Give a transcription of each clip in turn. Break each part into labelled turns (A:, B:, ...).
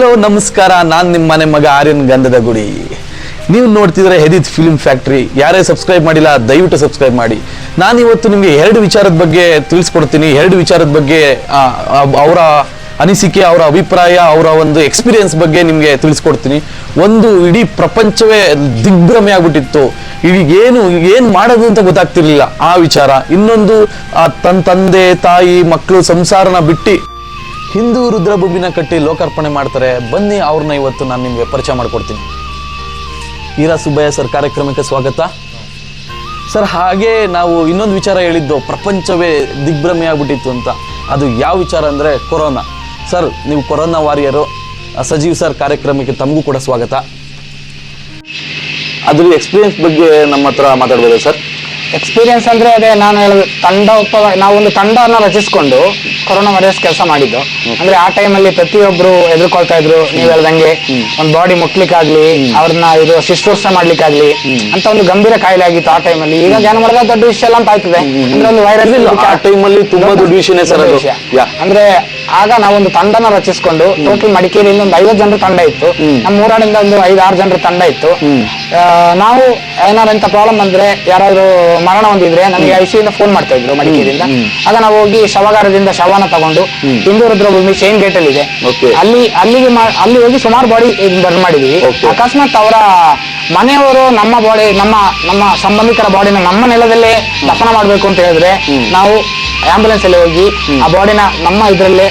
A: Hello, ನಮಸ್ಕಾರ. ನಾನು ನಿಮ್ಮ ಮನೆ ಮಗ ಆರ್ಯನ್ ಗಂಧದ ಗುಡಿ ನೀವು ನೋಡ್ತಿದ್ರೆ ಹೆದಿತ್ ಫಿಲ್ಮ್ ಫ್ಯಾಕ್ಟ್ರಿ ಯಾರೇ ಸಬ್ಸ್ಕ್ರೈಬ್ ಮಾಡಿಲ್ಲ, ದಯವಿಟ್ಟು ಸಬ್ಸ್ಕ್ರೈಬ್ ಮಾಡಿ. ನಾನು ಇವತ್ತು ನಿಮಗೆ ಎರಡು ವಿಚಾರದ ಬಗ್ಗೆ ತಿಳಿಸ್ಕೊಡ್ತೀನಿ. ಎರಡು ವಿಚಾರದ ಬಗ್ಗೆ ಅವರ ಅನಿಸಿಕೆ, ಅವರ ಅಭಿಪ್ರಾಯ, ಅವರ ಒಂದು ಎಕ್ಸ್ಪೀರಿಯನ್ಸ್ ಬಗ್ಗೆ ನಿಮಗೆ ತಿಳಿಸ್ಕೊಡ್ತೀನಿ. ಒಂದು ಇಡೀ ಪ್ರಪಂಚವೇ ದಿಗ್ಭ್ರಮೆ ಆಗ್ಬಿಟ್ಟಿತ್ತು. ಈಗ ಏನು ಏನು ಮಾಡೋದು ಅಂತ ಗೊತ್ತಾಗ್ತಿರ್ಲಿಲ್ಲ ಆ ವಿಚಾರ. ಇನ್ನೊಂದು ತನ್ನ ತಂದೆ, ತಾಯಿ ಮಕ್ಕಳು ಸಂಸಾರನ ಬಿಟ್ಟು ಹಿಂದೂ ರುದ್ರಭೂಮಿನ ಕಟ್ಟಿ ಲೋಕಾರ್ಪಣೆ ಮಾಡ್ತಾರೆ. ಬನ್ನಿ ಅವ್ರನ್ನ ಇವತ್ತು ನಾನು ನಿಮಗೆ ಪರಿಚಯ ಮಾಡಿಕೊಡ್ತೀನಿ. ಈರಾ ಸುಬ್ಬಯ್ಯ ಸರ್, ಕಾರ್ಯಕ್ರಮಕ್ಕೆ ಸ್ವಾಗತ. ಸರ್, ಹಾಗೆ ನಾವು ಇನ್ನೊಂದು ವಿಚಾರ ಹೇಳಿದ್ದು, ಪ್ರಪಂಚವೇ ದಿಗ್ಭ್ರಮೆ ಆಗ್ಬಿಟ್ಟಿತ್ತು ಅಂತ. ಅದು ಯಾವ ವಿಚಾರ ಅಂದರೆ ಕೊರೋನಾ. ಸರ್, ನೀವು ಕೊರೋನಾ ವಾರಿಯರು, ಸಜೀವ್ ಸರ್ ಕಾರ್ಯಕ್ರಮಕ್ಕೆ ತಮಗೂ ಕೂಡ ಸ್ವಾಗತ. ಅದ್ರ ಎಕ್ಸ್ಪೀರಿಯನ್ಸ್ ಬಗ್ಗೆ ನಮ್ಮ ಹತ್ರ ಮಾತಾಡ್ಬೋದಾ ಸರ್?
B: ಎಕ್ಸ್ಪೀರಿಯನ್ಸ್ ಅಂದ್ರೆ ಅದೇ ನಾನು ಹೇಳೋದು ತಂಡ ಉಪ ನಾವು ಒಂದು ತಂಡವನ್ನ ರಚಿಸಿಕೊಂಡು ಕೊರೋನಾ ವೈರಸ್ ಕೆಲಸ ಮಾಡಿದ್ದು. ಅಂದ್ರೆ ಆ ಟೈಮಲ್ಲಿ ಪ್ರತಿಯೊಬ್ರು ಎದುರ್ಕೊಳ್ತಾ ಇದ್ರು ನೀವ್ ಹೇಳ್ದಂಗೆ ಒಂದು ಬಾಡಿ ಮುಟ್ಲಿಕ್ಕಾಗ್ಲಿ ಅವ್ರನ್ನ ಇದು ಶುಶ್ರೂಷೆ ಮಾಡ್ಲಿಕ್ಕಾಗ್ಲಿ ಅಂತ ಒಂದು ಗಂಭೀರ ಕಾಯಿಲೆ ಆಗಿತ್ತು ಆ ಟೈಮಲ್ಲಿ. ಈಗ ಜ್ಞಾನ ಮಾಡಿದ ದೊಡ್ಡ ವಿಷಯ ಎಲ್ಲ ಅಂತ ಆಯ್ತದೆ. ಅಂದ್ರೆ ಒಂದು ವೈರಸ್
A: ಆ ಟೈಮಲ್ಲಿ ತುಂಬಾ ದೊಡ್ಡ ವಿಷಯನೇ ಸರ್ ಅದು. ಯಾ.
B: ಅಂದ್ರೆ ಆಗ ನಾವೊಂದು ತಂಡನ ರಚಿಸಿಕೊಂಡು ಟೋಟಲ್ ಮಡಿಕೇರಿಯಿಂದ ಒಂದು ಐವತ್ತು ಜನರ ತಂಡ ಇತ್ತು. ನಮ್ಮ ಊರಾಡಿಂದ ಒಂದು ಐದಾರು ಜನರ ತಂಡ ಇತ್ತು. ನಾವು ಏನಾರು ಎಂತ ಪ್ರಾಬ್ಲಮ್ ಅಂದ್ರೆ ಯಾರಾದ್ರು ಮರಣ ಹೊಂದಿದ್ರೆ ನಮಗೆ ಐ ಇಂದ ಫೋನ್ ಮಾಡ್ತಾ ಇದ್ರು ಮಡಿಕೇರಿಯಿಂದ. ಆಗ ನಾವು ಹೋಗಿ ಶವಗಾರದಿಂದ ಶವನ ತಗೊಂಡು ಹಿಂದೂ ರುದ್ರಭೂಮಿ ಚೈನ್ ಗೇಟ್ ಅಲ್ಲಿ ಇದೆ. ಅಲ್ಲಿ ಅಲ್ಲಿಗೆ ಅಲ್ಲಿ ಹೋಗಿ ಸುಮಾರು ಬಾಡಿ ಮಾಡಿದೀವಿ. ಅಕಸ್ಮಾತ್ ಅವರ ಮನೆಯವರು ನಮ್ಮ ಬಾಡಿ ನಮ್ಮ ನಮ್ಮ ಸಂಬಂಧಿಕರ ಬಾಡಿನ ನಮ್ಮ ನೆಲದಲ್ಲೇ ದಫನ ಮಾಡಬೇಕು ಅಂತ ಹೇಳಿದ್ರೆ ನಾವು ಆಂಬುಲೆನ್ಸ್ ಅಲ್ಲಿ ಹೋಗಿ ಆ ಬಾಡಿನ ನಮ್ಮ ಇದರಲ್ಲೇ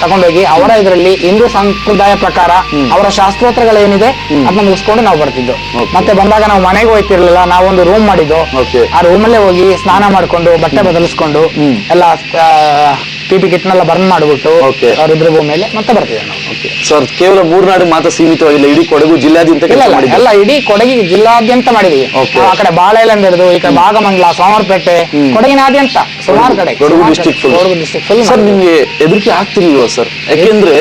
B: ತಗೊಂಡೋಗಿ ಅವರ ಇದರಲ್ಲಿ ಹಿಂದೂ ಸಂಪ್ರದಾಯ ಪ್ರಕಾರ ಅವರ ಶಾಸ್ತ್ರೋತ್ರಗಳೇನಿದೆ ಅದನ್ನ ಮುಗಿಸ್ಕೊಂಡು ನಾವು ಬರ್ತಿದ್ದು. ಮತ್ತೆ ಬಂದಾಗ ನಾವು ಮನೆಗೆ ಹೋಯ್ತಿರ್ಲಿಲ್ಲ ನಾವೊಂದು ರೂಮ್ ಮಾಡಿದ್ದು. ಆ ರೂಮಲ್ಲೇ ಹೋಗಿ ಸ್ನಾನ ಮಾಡ್ಕೊಂಡು ಬಟ್ಟೆ ಬದಲಿಸ್ಕೊಂಡು ಎಲ್ಲ ಪಿ ಕಿಟ್ ನೆಲ್ಲ ಬರ್ನ್ ಮಾಡ್ಬಿಟ್ಟು
A: Okay.
B: ಇದ್ರ ಮೇಲೆ ಮತ್ತೆ ಬರ್ತೀವಿ ನಾವು.
A: ಸರ್ ಕೇವಲ ಮೂರ್ನಾಡು ಮಾತ್ರ ಸೀಮಿತವಾಗಿಲ್ಲ ಇಡೀ ಕೊಡಗು ಜಿಲ್ಲಾದ್ಯಂತ
B: ಇಲ್ಲ
A: ಕೆಲಸ
B: ಇಲ್ಲ.
A: ಮಾಡಿದ್ದೀವಿ
B: ಎಲ್ಲ ಇಡೀ ಕೊಡಗಿ ಜಿಲ್ಲಾದ್ಯಂತ ಮಾಡಿದೀವಿ.
A: Okay.
B: ಆ ಕಡೆ ಬಾಳೆಲಂದ ಹಿಡಿದು ಈ ಕಡೆ ಭಾಗಮಂಗ್ಲ ಸೋಮವಾರಪೇಟೆ ಕೊಡಗಿನಾದ್ಯಂತ. ಸುಮಾರು ಕಡೆ
A: Kodagu district.
B: Kodagu full
A: sir ನಿಮ್ಗೆ ಹೆದರಿಕೆ ಆಗ್ತಿರ್ಲಿಲ್ವಾ ಸರ್ ಯಾಕೆಂದ್ರೆ